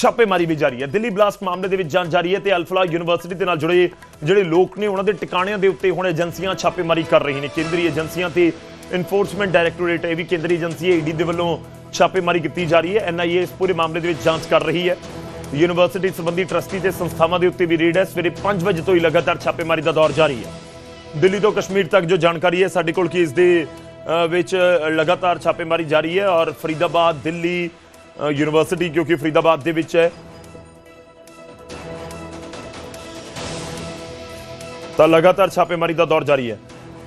ਛਾਪੇਮਾਰੀ ਵੀ ਜਾਰੀ ਹੈ। ਦਿੱਲੀ ਬਲਾਸਟ ਮਾਮਲੇ ਦੇ ਵਿੱਚ ਜਾਂਚ ਜਾਰੀ ਹੈ ਤੇ ਅਲਫਲਾ ਯੂਨੀਵਰਸਿਟੀ ਦੇ ਨਾਲ ਜੁੜੇ ਜਿਹੜੇ ਲੋਕ ਨੇ, ਉਹਨਾਂ ਦੇ ਟਿਕਾਣਿਆਂ ਦੇ ਉੱਤੇ ਹੁਣ ਏਜੰਸੀਆਂ ਛਾਪੇਮਾਰੀ ਕਰ ਰਹੀਆਂ ਨੇ। ਕੇਂਦਰੀ ਏਜੰਸੀਆਂ ਤੇ ਇਨਫੋਰਸਮੈਂਟ ਡਾਇਰੈਕਟੋਰੇਟ ਇਹ ਵੀ ਕੇਂਦਰੀ ਏਜੰਸੀ ਹੈ, ਈਡੀ ਦੇ ਵੱਲੋਂ ਛਾਪੇਮਾਰੀ ਕੀਤੀ ਜਾ ਰਹੀ ਹੈ। ਐਨਆਈਏ ਇਸ ਪੂਰੇ ਮਾਮਲੇ ਦੇ ਵਿੱਚ ਜਾਂਚ ਕਰ ਰਹੀ ਹੈ। ਯੂਨੀਵਰਸਿਟੀ ਸੰਬੰਧੀ ਟਰਸਟੀ ਤੇ ਸੰਸਥਾਵਾਂ ਦੇ ਉੱਤੇ ਵੀ ਰੇਡ ਹੈ। ਸਵੇਰੇ 5 ਵਜੇ ਤੋਂ ਹੀ ਲਗਾਤਾਰ ਛਾਪੇਮਾਰੀ ਦਾ ਦੌਰ ਜਾਰੀ ਹੈ। ਦਿੱਲੀ ਤੋਂ ਕਸ਼ਮੀਰ ਤੱਕ ਜੋ ਜਾਣਕਾਰੀ ਹੈ, ਸਾਡੇ ਕੋਲ ਕਿ ਇਸ ਦੇ ਵਿੱਚ ਲਗਾਤਾਰ ਛਾਪੇਮਾਰੀ ਜਾਰੀ ਹੈ ਔਰ ਫਰੀਦਾਬਾਦ, ਦਿੱਲੀ ਅ, ਯੂਨੀਵਰਸਿਟੀ ਕਿਉਂਕਿ ਫਰੀਦਾਬਾਦ ਦੇ ਵਿੱਚ ਹੈ ਤਾਂ ਲਗਾਤਾਰ ਛਾਪੇਮਾਰੀ ਦਾ ਦੌਰ ਜਾਰੀ ਹੈ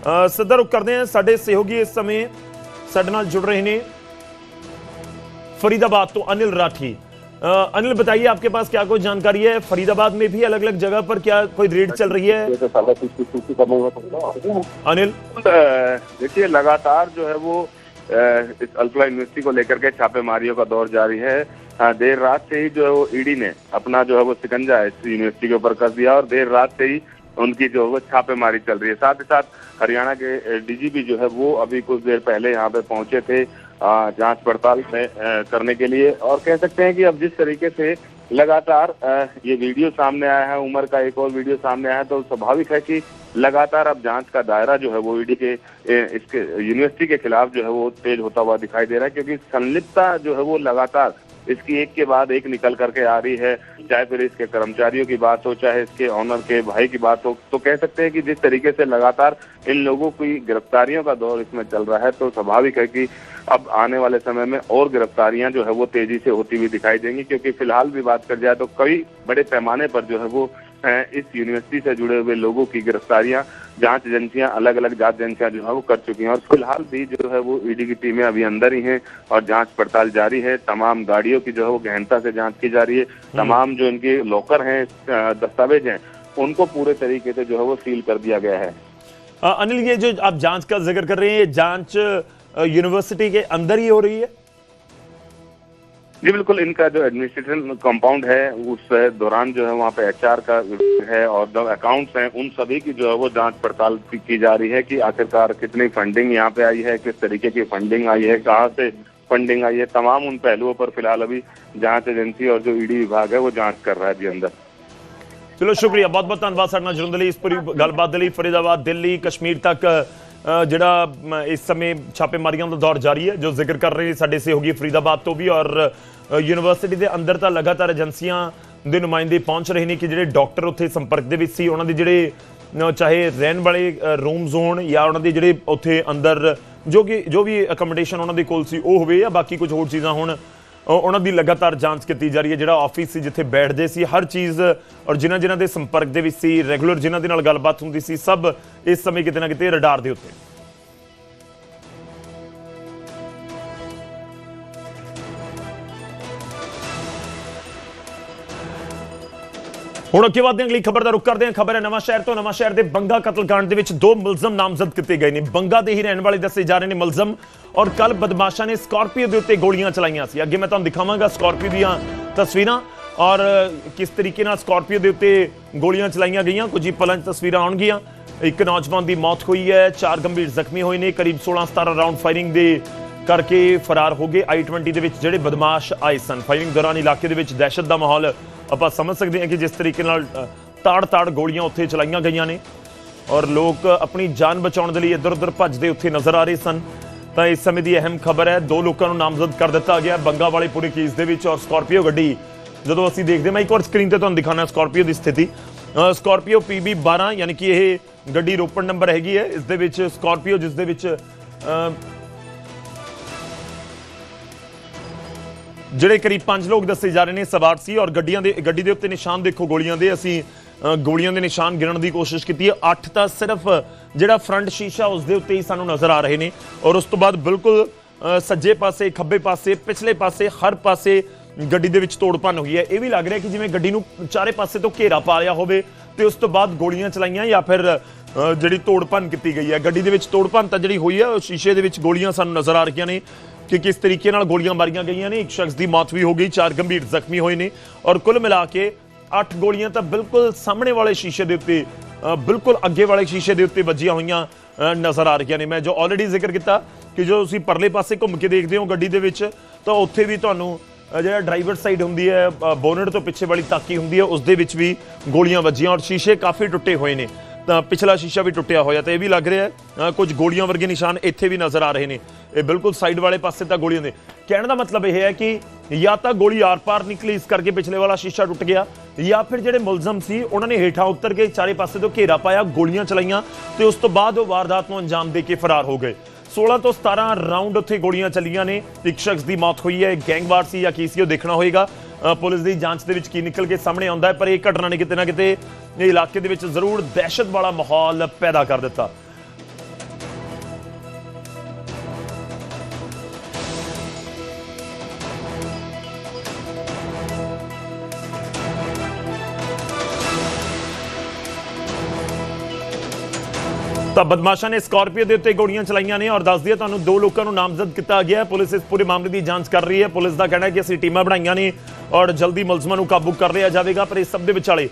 ਅ, ਸਿੱਧਾ ਰੁਕ ਕਰਦੇ ਹਾਂ ਸਾਡੇ ਸਹਿਯੋਗੀ ਇਸ ਸਮੇਂ ਸਾਡੇ ਨਾਲ ਜੁੜ ਰਹੇ ਨੇ फरीदाबाद तो अनिल राठी अ, अनिल बताइए आपके पास क्या कोई जानकारी है फरीदाबाद में भी अलग अलग जगह पर क्या कोई रेड चल रही है अनिल अ, देखिए लगातार जो है वो अ, इस अल्फला यूनिवर्सिटी को लेकर के छापेमारियों का दौर जारी है। देर रात से ही जो है वो ईडी ने अपना जो है वो सिकंजा इस यूनिवर्सिटी के ऊपर कर दिया और देर रात से ही उनकी जो है वो छापेमारी चल रही है। साथ ही साथ हरियाणा के डीजीपी जो है वो अभी कुछ देर पहले यहाँ पे पहुँचे थे जाँच पड़ताल में करने के लिए। और कह सकते हैं कि अब जिस तरीके से लगातार ये वीडियो सामने आया है, उमर का एक और वीडियो सामने आया है तो स्वाभाविक है कि लगातार अब जाँच का दायरा जो है वो ईडी के इसके, यूनिवर्सिटी के खिलाफ जो है वो तेज होता हुआ दिखाई दे रहा है, क्योंकि संलिप्तता जो है वो लगातार इसकी एक के बाद एक निकल करके आ रही है, चाहे फिर इसके कर्मचारियों की बात हो, चाहे इसके ऑनर के भाई की बात हो तो कह सकते हैं कि जिस तरीके से लगातार इन लोगों की गिरफ्तारियों का दौर इसमें चल रहा है तो स्वाभाविक है कि अब आने वाले समय में और गिरफ्तारियाँ जो है वो तेज़ी से होती हुई दिखाई देंगी, क्योंकि फ़िलहाल भी बात कर जाए तो कई बड़े पैमाने पर जो है वो इस यूनिवर्सिटी से जुड़े हुए लोगों की गिरफ्तारियाँ जाँच एजेंसियाँ अलग अलग जाँच एजेंसियाँ जो है वो कर चुकी हैं। और फ़िलहाल भी जो है वो ईडी की टीमें अभी अंदर ही हैं और जाँच पड़ताल जारी है। तमाम गाड़ियों की जो है वो गहनता से जाँच की जा रही है। तमाम जो इनके लॉकर हैं दस्तावेज़ हैं उनको पूरे तरीके से जो है वो सील कर दिया गया है। अनिल ये जो आप जाँच का ज़िक्र कर रहे हैं ये जाँच यूनिवर्सिटी के अंदर ही हो रही है? जी बिल्कुल इनका जो एडमिनिस्ट्रेशन कंपाउंड है उस दौरान जो है वहाँ पे एचआर का है और जो अकाउंट्स हैं उन सभी की जो है वो जांच पड़ताल की की जा रही है कि आखिरकार कितनी फंडिंग यहाँ पे आई है किस तरीके की फंडिंग आई है कहाँ से फंडिंग आई है तमाम उन पहलुओं पर फिलहाल अभी जांच एजेंसी और जो ईडी विभाग है वो जांच कर रहा है जी अंदर ਚਲੋ ਸ਼ੁਕਰੀਆ ਬਹੁਤ ਬਹੁਤ ਧੰਨਵਾਦ ਸਾਡੇ ਨਾਲ ਜੁੜਨ ਦੇ ਲਈ ਇਸ ਪੂਰੀ ਗੱਲਬਾਤ ਦੇ ਲਈ ਫਰੀਦਾਬਾਦ ਦਿੱਲੀ ਕਸ਼ਮੀਰ ਤੱਕ ਅ, ਜਿਹੜਾ ਇਸ ਸਮੇਂ ਛਾਪੇਮਾਰੀਆਂ ਦਾ ਦੌਰ ਜਾਰੀ ਹੈ, ਜੋ ਜ਼ਿਕਰ ਕਰ ਰਹੇ ਸਾਡੇ ਸਹਿਯੋਗੀ ਫਰੀਦਾਬਾਦ ਤੋਂ ਵੀ ਔਰ ਯੂਨੀਵਰਸਿਟੀ ਦੇ ਅੰਦਰ ਤਾਂ ਲਗਾਤਾਰ ਏਜੰਸੀਆਂ ਦੇ ਨੁਮਾਇੰਦੇ ਪਹੁੰਚ ਰਹੇ ਨੇ ਕਿ ਜਿਹੜੇ ਡਾਕਟਰ ਉੱਥੇ ਸੰਪਰਕ ਦੇ ਵਿੱਚ ਸੀ, ਉਹਨਾਂ ਦੇ ਜਿਹੜੇ ਚਾਹੇ ਰਹਿਣ ਵਾਲੇ ਰੂਮਸ ਹੋਣ ਜਾਂ ਉਹਨਾਂ ਦੇ ਜਿਹੜੇ ਉੱਥੇ ਅੰਦਰ ਜੋ ਕਿ, ਜੋ ਵੀ ਅਕਮੋਡੇਸ਼ਨ ਉਹਨਾਂ ਦੇ ਕੋਲ ਸੀ, ਉਹ ਹੋਵੇ ਜਾਂ ਬਾਕੀ ਕੁਝ ਹੋਰ ਚੀਜ਼ਾਂ ਹੋਣ ਉਹਨਾਂ ਦੀ ਲਗਾਤਾਰ ਜਾਂਚ ਕੀਤੀ ਜਾ ਰਹੀ ਹੈ। ਜਿਹੜਾ ਆਫਿਸ ਸੀ ਜਿੱਥੇ ਬੈਠਦੇ ਸੀ, ਹਰ ਚੀਜ਼, ਔਰ ਜਿਨ੍ਹਾਂ ਜਿਨ੍ਹਾਂ ਦੇ ਸੰਪਰਕ ਦੇ ਵਿੱਚ ਸੀ ਰੈਗੂਲਰ ਜਿਨ੍ਹਾਂ ਦੇ ਨਾਲ ਗੱਲਬਾਤ ਹੁੰਦੀ ਸੀ, ਸਭ ਇਸ ਸਮੇਂ ਕਿਤੇ ਨਾ ਕਿਤੇ ਰਡਾਰ ਦੇ ਉੱਤੇ। ਹੁਣ ਅੱਗੇ ਵਧਦੇ ਹਾਂ ਅਗਲੀ ਖਬਰ ਦਾ ਰੁਕ ਕਰਦੇ ਹਾਂ। ਖਬਰ ਹੈ ਨਵਾਂ ਸ਼ਹਿਰ ਤੋਂ। ਨਵਾਂ ਸ਼ਹਿਰ ਦੇ ਬੰਗਾ ਕਤਲकांड ਦੇ ਵਿੱਚ ਦੋ ਮੁਲਜ਼ਮ ਨਾਮਜ਼ਦ ਕੀਤੇ ਗਏ ਨੇ। ਬੰਗਾ ਦੇ ਹੀ ਰਹਿਣ ਵਾਲੇ ਦੱਸੇ ਜਾ ਰਹੇ ਨੇ ਮੁਲਜ਼ਮ ਔਰ ਕੱਲ ਬਦਮਾਸ਼ਾਂ ਨੇ ਸਕਾਰਪੀਓ ਦੇ ਉੱਤੇ ਗੋਲੀਆਂ ਚਲਾਈਆਂ ਸੀ। ਅੱਗੇ ਮੈਂ ਤੁਹਾਨੂੰ ਦਿਖਾਵਾਂਗਾ ਸਕਾਰਪੀਓ ਦੀਆਂ ਤਸਵੀਰਾਂ ਔਰ ਕਿਸ ਤਰੀਕੇ ਨਾਲ ਸਕਾਰਪੀਓ ਦੇ ਉੱਤੇ ਗੋਲੀਆਂ ਚਲਾਈਆਂ ਗਈਆਂ। ਕੁਝ ਹੀ ਪਲਾਂ 'ਚ ਤਸਵੀਰਾਂ ਆਉਣਗੀਆਂ। ਇੱਕ ਨੌਜਵਾਨ ਦੀ ਮੌਤ ਹੋਈ ਹੈ। ਚਾਰ ਗੰਭੀਰ ਜ਼ਖਮੀ ਹੋਏ ਨੇ। ਕਰੀਬ 16-17 ਰਾਉਂਡ ਫਾਇਰਿੰਗ ਦੇ ਕਰਕੇ ਫਰਾਰ ਹੋ ਗਏ। i20 ਦੇ ਵਿੱਚ ਜਿਹੜੇ ਬਦਮਾਸ਼ ਆਏ ਸਨ। ਫਾਇਰਿੰਗ ਦੌਰਾਨ ਇਲਾਕੇ ਦੇ ਵਿੱਚ ਦਹਿਸ਼ਤ ਦਾ ਮਾਹੌਲ ਆਪਾਂ ਸਮਝ ਸਕਦੇ ਹਾਂ ਕਿ ਜਿਸ ਤਰੀਕੇ ਨਾਲ ਤਾੜ-ਤਾੜ ਗੋਲੀਆਂ ਉੱਥੇ ਚਲਾਈਆਂ ਗਈਆਂ ਨੇ ਔਰ ਲੋਕ ਆਪਣੀ ਜਾਨ ਬਚਾਉਣ ਦੇ ਲਈ ਇੱਧਰ-ਉੱਧਰ ਭੱਜਦੇ ਉੱਥੇ ਨਜ਼ਰ ਆ ਰਹੇ ਸਨ। ਤਾਂ ਇਸ ਸਮੇਂ ਦੀ ਅਹਿਮ ਖਬਰ ਹੈ ਦੋ ਲੋਕਾਂ ਨੂੰ ਨਾਮਜ਼ਦ ਕਰ ਦਿੱਤਾ ਗਿਆ ਬੰਗਾ ਵਾਲੇ ਪੂਰੇ ਕੇਸ ਦੇ ਵਿੱਚ ਔਰ ਸਕਾਰਪੀਓ ਗੱਡੀ। ਜਦੋਂ ਅਸੀਂ ਦੇਖਦੇ ਮੈਂ ਇੱਕ ਵਾਰ ਸਕਰੀਨ ਤੇ ਤੁਹਾਨੂੰ ਦਿਖਾਣਾ ਸਕਾਰਪੀਓ ਦੀ ਸਥਿਤੀ। ਅ, ਸਕਾਰਪੀਓ PB 12 ਯਾਨੀ ਕਿ ਇਹ ਗੱਡੀ ਰੋਪੜ ਨੰਬਰ ਹੈਗੀ ਹੈ। ਇਸ ਦੇ ਵਿੱਚ ਸਕਾਰਪੀਓ ਜਿਸ ਦੇ ਵਿੱਚ ਜਿਹੜੇ ਕਰੀਬ 5 ਲੋਕ ਦੱਸੇ ਜਾ ਰਹੇ ਨੇ ਸਵਾਰ ਸੀ ਔਰ ਗੱਡੀਆਂ ਦੇ ਗੱਡੀ ਦੇ ਉੱਤੇ ਨਿਸ਼ਾਨ ਦੇਖੋ ਗੋਲੀਆਂ ਦੇ। ਅਸੀਂ ਗੋਲੀਆਂ ਦੇ ਨਿਸ਼ਾਨ ਗਿਣਨ ਦੀ ਕੋਸ਼ਿਸ਼ ਕੀਤੀ ਹੈ। 8 ਤਾਂ ਸਿਰਫ ਜਿਹੜਾ ਫਰੰਟ ਸ਼ੀਸ਼ਾ ਉਸ ਦੇ ਉੱਤੇ ਹੀ ਸਾਨੂੰ ਨਜ਼ਰ ਆ ਰਹੇ ਨੇ ਔਰ ਉਸ ਤੋਂ ਬਾਅਦ ਬਿਲਕੁਲ ਸੱਜੇ ਪਾਸੇ, ਖੱਬੇ ਪਾਸੇ, ਪਿਛਲੇ ਪਾਸੇ, ਹਰ ਪਾਸੇ ਗੱਡੀ ਦੇ ਵਿੱਚ ਤੋੜ ਭੰਨ ਹੋਈ ਹੈ। ਇਹ ਵੀ ਲੱਗ ਰਿਹਾ ਕਿ ਜਿਵੇਂ ਗੱਡੀ ਨੂੰ ਚਾਰੇ ਪਾਸੇ ਤੋਂ ਘੇਰਾ ਪਾ ਲਿਆ ਹੋਵੇ ਤੇ ਉਸ ਤੋਂ ਬਾਅਦ ਗੋਲੀਆਂ ਚਲਾਈਆਂ ਜਾਂ ਫਿਰ ਜਿਹੜੀ ਤੋੜ ਭੰਨ ਕੀਤੀ ਗਈ ਹੈ। ਗੱਡੀ ਦੇ ਵਿੱਚ ਤੋੜ ਭੰਨ ਤਾਂ ਜਿਹੜੀ ਹੋਈ ਹੈ, ਉਹ ਸ਼ੀਸ਼ੇ ਦੇ ਵਿੱਚ ਗੋਲੀਆਂ ਸਾਨੂੰ ਨਜ਼ਰ ਆ ਰਹੀਆਂ ਨੇ। ਕਿ ਕਿਸ ਤਰੀਕੇ ਨਾਲ ਗੋਲੀਆਂ ਮਾਰੀਆਂ ਗਈਆਂ ਨੇ। ਇੱਕ ਸ਼ਖਸ ਦੀ ਮੌਤ ਵੀ ਹੋ ਗਈ, ਚਾਰ ਗੰਭੀਰ ਜ਼ਖਮੀ ਹੋਏ ਨੇ ਔਰ ਕੁੱਲ ਮਿਲਾ ਕੇ 8 ਗੋਲੀਆਂ ਤਾਂ ਬਿਲਕੁਲ ਸਾਹਮਣੇ ਵਾਲੇ ਸ਼ੀਸ਼ੇ ਦੇ ਉੱਤੇ ਬਿਲਕੁਲ ਅੱਗੇ ਵਾਲੇ ਸ਼ੀਸ਼ੇ ਦੇ ਉੱਤੇ ਵੱਜੀਆਂ ਹੋਈਆਂ ਨਜ਼ਰ ਆ ਰਹੀਆਂ ਨੇ। ਮੈਂ ਜੋ ਆਲਰੇਡੀ ਜ਼ਿਕਰ ਕੀਤਾ ਕਿ ਜੋ ਤੁਸੀਂ ਪਰਲੇ ਪਾਸੇ ਘੁੰਮ ਕੇ ਦੇਖਦੇ ਹੋ ਗੱਡੀ ਦੇ ਵਿੱਚ, ਤਾਂ ਉੱਥੇ ਵੀ ਤੁਹਾਨੂੰ ਜਿਹੜਾ ਡਰਾਈਵਰ ਸਾਈਡ ਹੁੰਦੀ ਹੈ ਬੋਨਟ ਤੋਂ ਪਿੱਛੇ ਵਾਲੀ ਤਾਕੀ ਹੁੰਦੀ ਹੈ, ਉਸ ਦੇ ਵਿੱਚ ਵੀ ਗੋਲੀਆਂ ਵੱਜੀਆਂ ਔਰ ਸ਼ੀਸ਼ੇ ਕਾਫੀ ਟੁੱਟੇ ਹੋਏ ਨੇ। ਤਾਂ ਪਿਛਲਾ ਸ਼ੀਸ਼ਾ ਵੀ ਟੁੱਟਿਆ ਹੋਇਆ ਤੇ ਇਹ ਵੀ ਲੱਗ ਰਿਹਾ ਹੈ ਕੁਝ ਗੋਲੀਆਂ ਵਰਗੇ ਨਿਸ਼ਾਨ ਇੱਥੇ ਵੀ ਨਜ਼ਰ ਆ ਰਹੇ ਨੇ। ਇਹ ਬਿਲਕੁਲ ਸਾਈਡ ਵਾਲੇ ਪਾਸੇ ਤਾਂ ਗੋਲੀਆਂ ਦੇ ਕਹਿਣ ਦਾ ਮਤਲਬ ਇਹ ਹੈ ਕਿ ਜਾਂ ਤਾਂ ਗੋਲੀ ਆਰ-ਪਾਰ ਨਿਕਲੀ, ਇਸ ਕਰਕੇ ਪਿਛਲੇ ਵਾਲਾ ਸ਼ੀਸ਼ਾ ਟੁੱਟ ਗਿਆ, ਜਾਂ ਫਿਰ ਜਿਹੜੇ ਮੁਲਜ਼ਮ ਸੀ, ਉਹਨਾਂ ਨੇ ਹੇਠਾਂ ਉਤਰ ਕੇ ਚਾਰੇ ਪਾਸੇ ਤੋਂ ਘੇਰਾ ਪਾਇਆ, ਗੋਲੀਆਂ ਚਲਾਈਆਂ ਤੇ ਉਸ ਤੋਂ ਬਾਅਦ ਉਹ ਵਾਰਦਾਤ ਨੂੰ ਅੰਜਾਮ ਦੇ ਕੇ ਫਰਾਰ ਹੋ ਗਏ। 16 ਤੋਂ 17 ਰਾਉਂਡ ਉੱਥੇ ਗੋਲੀਆਂ ਚੱਲੀਆਂ ਨੇ। ਇੱਕ ਸ਼ਖਸ ਦੀ ਮੌਤ ਹੋਈ ਹੈ ਗੈਂਗਵਾਰ ਸੀ ਜਾਂ ਕੀ ਸੀ ਉਹ ਦੇਖਣਾ ਹੋਏਗਾ। ਪੁਲਿਸ ਦੀ ਜਾਂਚ ਦੇ ਵਿੱਚ ਕੀ ਨਿਕਲ ਕੇ ਸਾਹਮਣੇ ਆਉਂਦਾ ਹੈ, ਪਰ ਇਹ ਘਟਨਾ ਨੇ ਕਿਤੇ ਨਾ ਕਿਤੇ ਇਹ ਇਲਾਕੇ ਦੇ ਵਿੱਚ ਜ਼ਰੂਰ ਦਹਿਸ਼ਤ ਵਾਲਾ ਮਾਹੌਲ ਪੈਦਾ ਕਰ ਦਿੱਤਾ। ਤਾਂ ਬਦਮਾਸ਼ਾਂ ਨੇ ਸਕਾਰਪੀਓ ਦੇ ਉੱਤੇ ਗੋਲੀਆਂ ਚਲਾਈਆਂ ਨੇ ਔਰ ਦੱਸ ਦਈਏ ਤੁਹਾਨੂੰ ਦੋ ਲੋਕਾਂ ਨੂੰ ਨਾਮਜ਼ਦ ਕੀਤਾ ਗਿਆ ਪੁਲਿਸ ਇਸ ਪੂਰੇ ਮਾਮਲੇ ਦੀ ਜਾਂਚ ਕਰ ਰਹੀ ਹੈ। ਪੁਲਿਸ ਦਾ ਕਹਿਣਾ ਹੈ ਕਿ ਅਸੀਂ ਟੀਮਾਂ ਬਣਾਈਆਂ ਨੇ ਔਰ ਜਲਦੀ ਮੁਲਜ਼ਮਾਂ ਨੂੰ ਕਾਬੂ ਕਰ ਲਿਆ ਜਾਵੇਗਾ, ਪਰ ਇਸ ਸਭ ਦੇ ਵਿਚਾਲੇ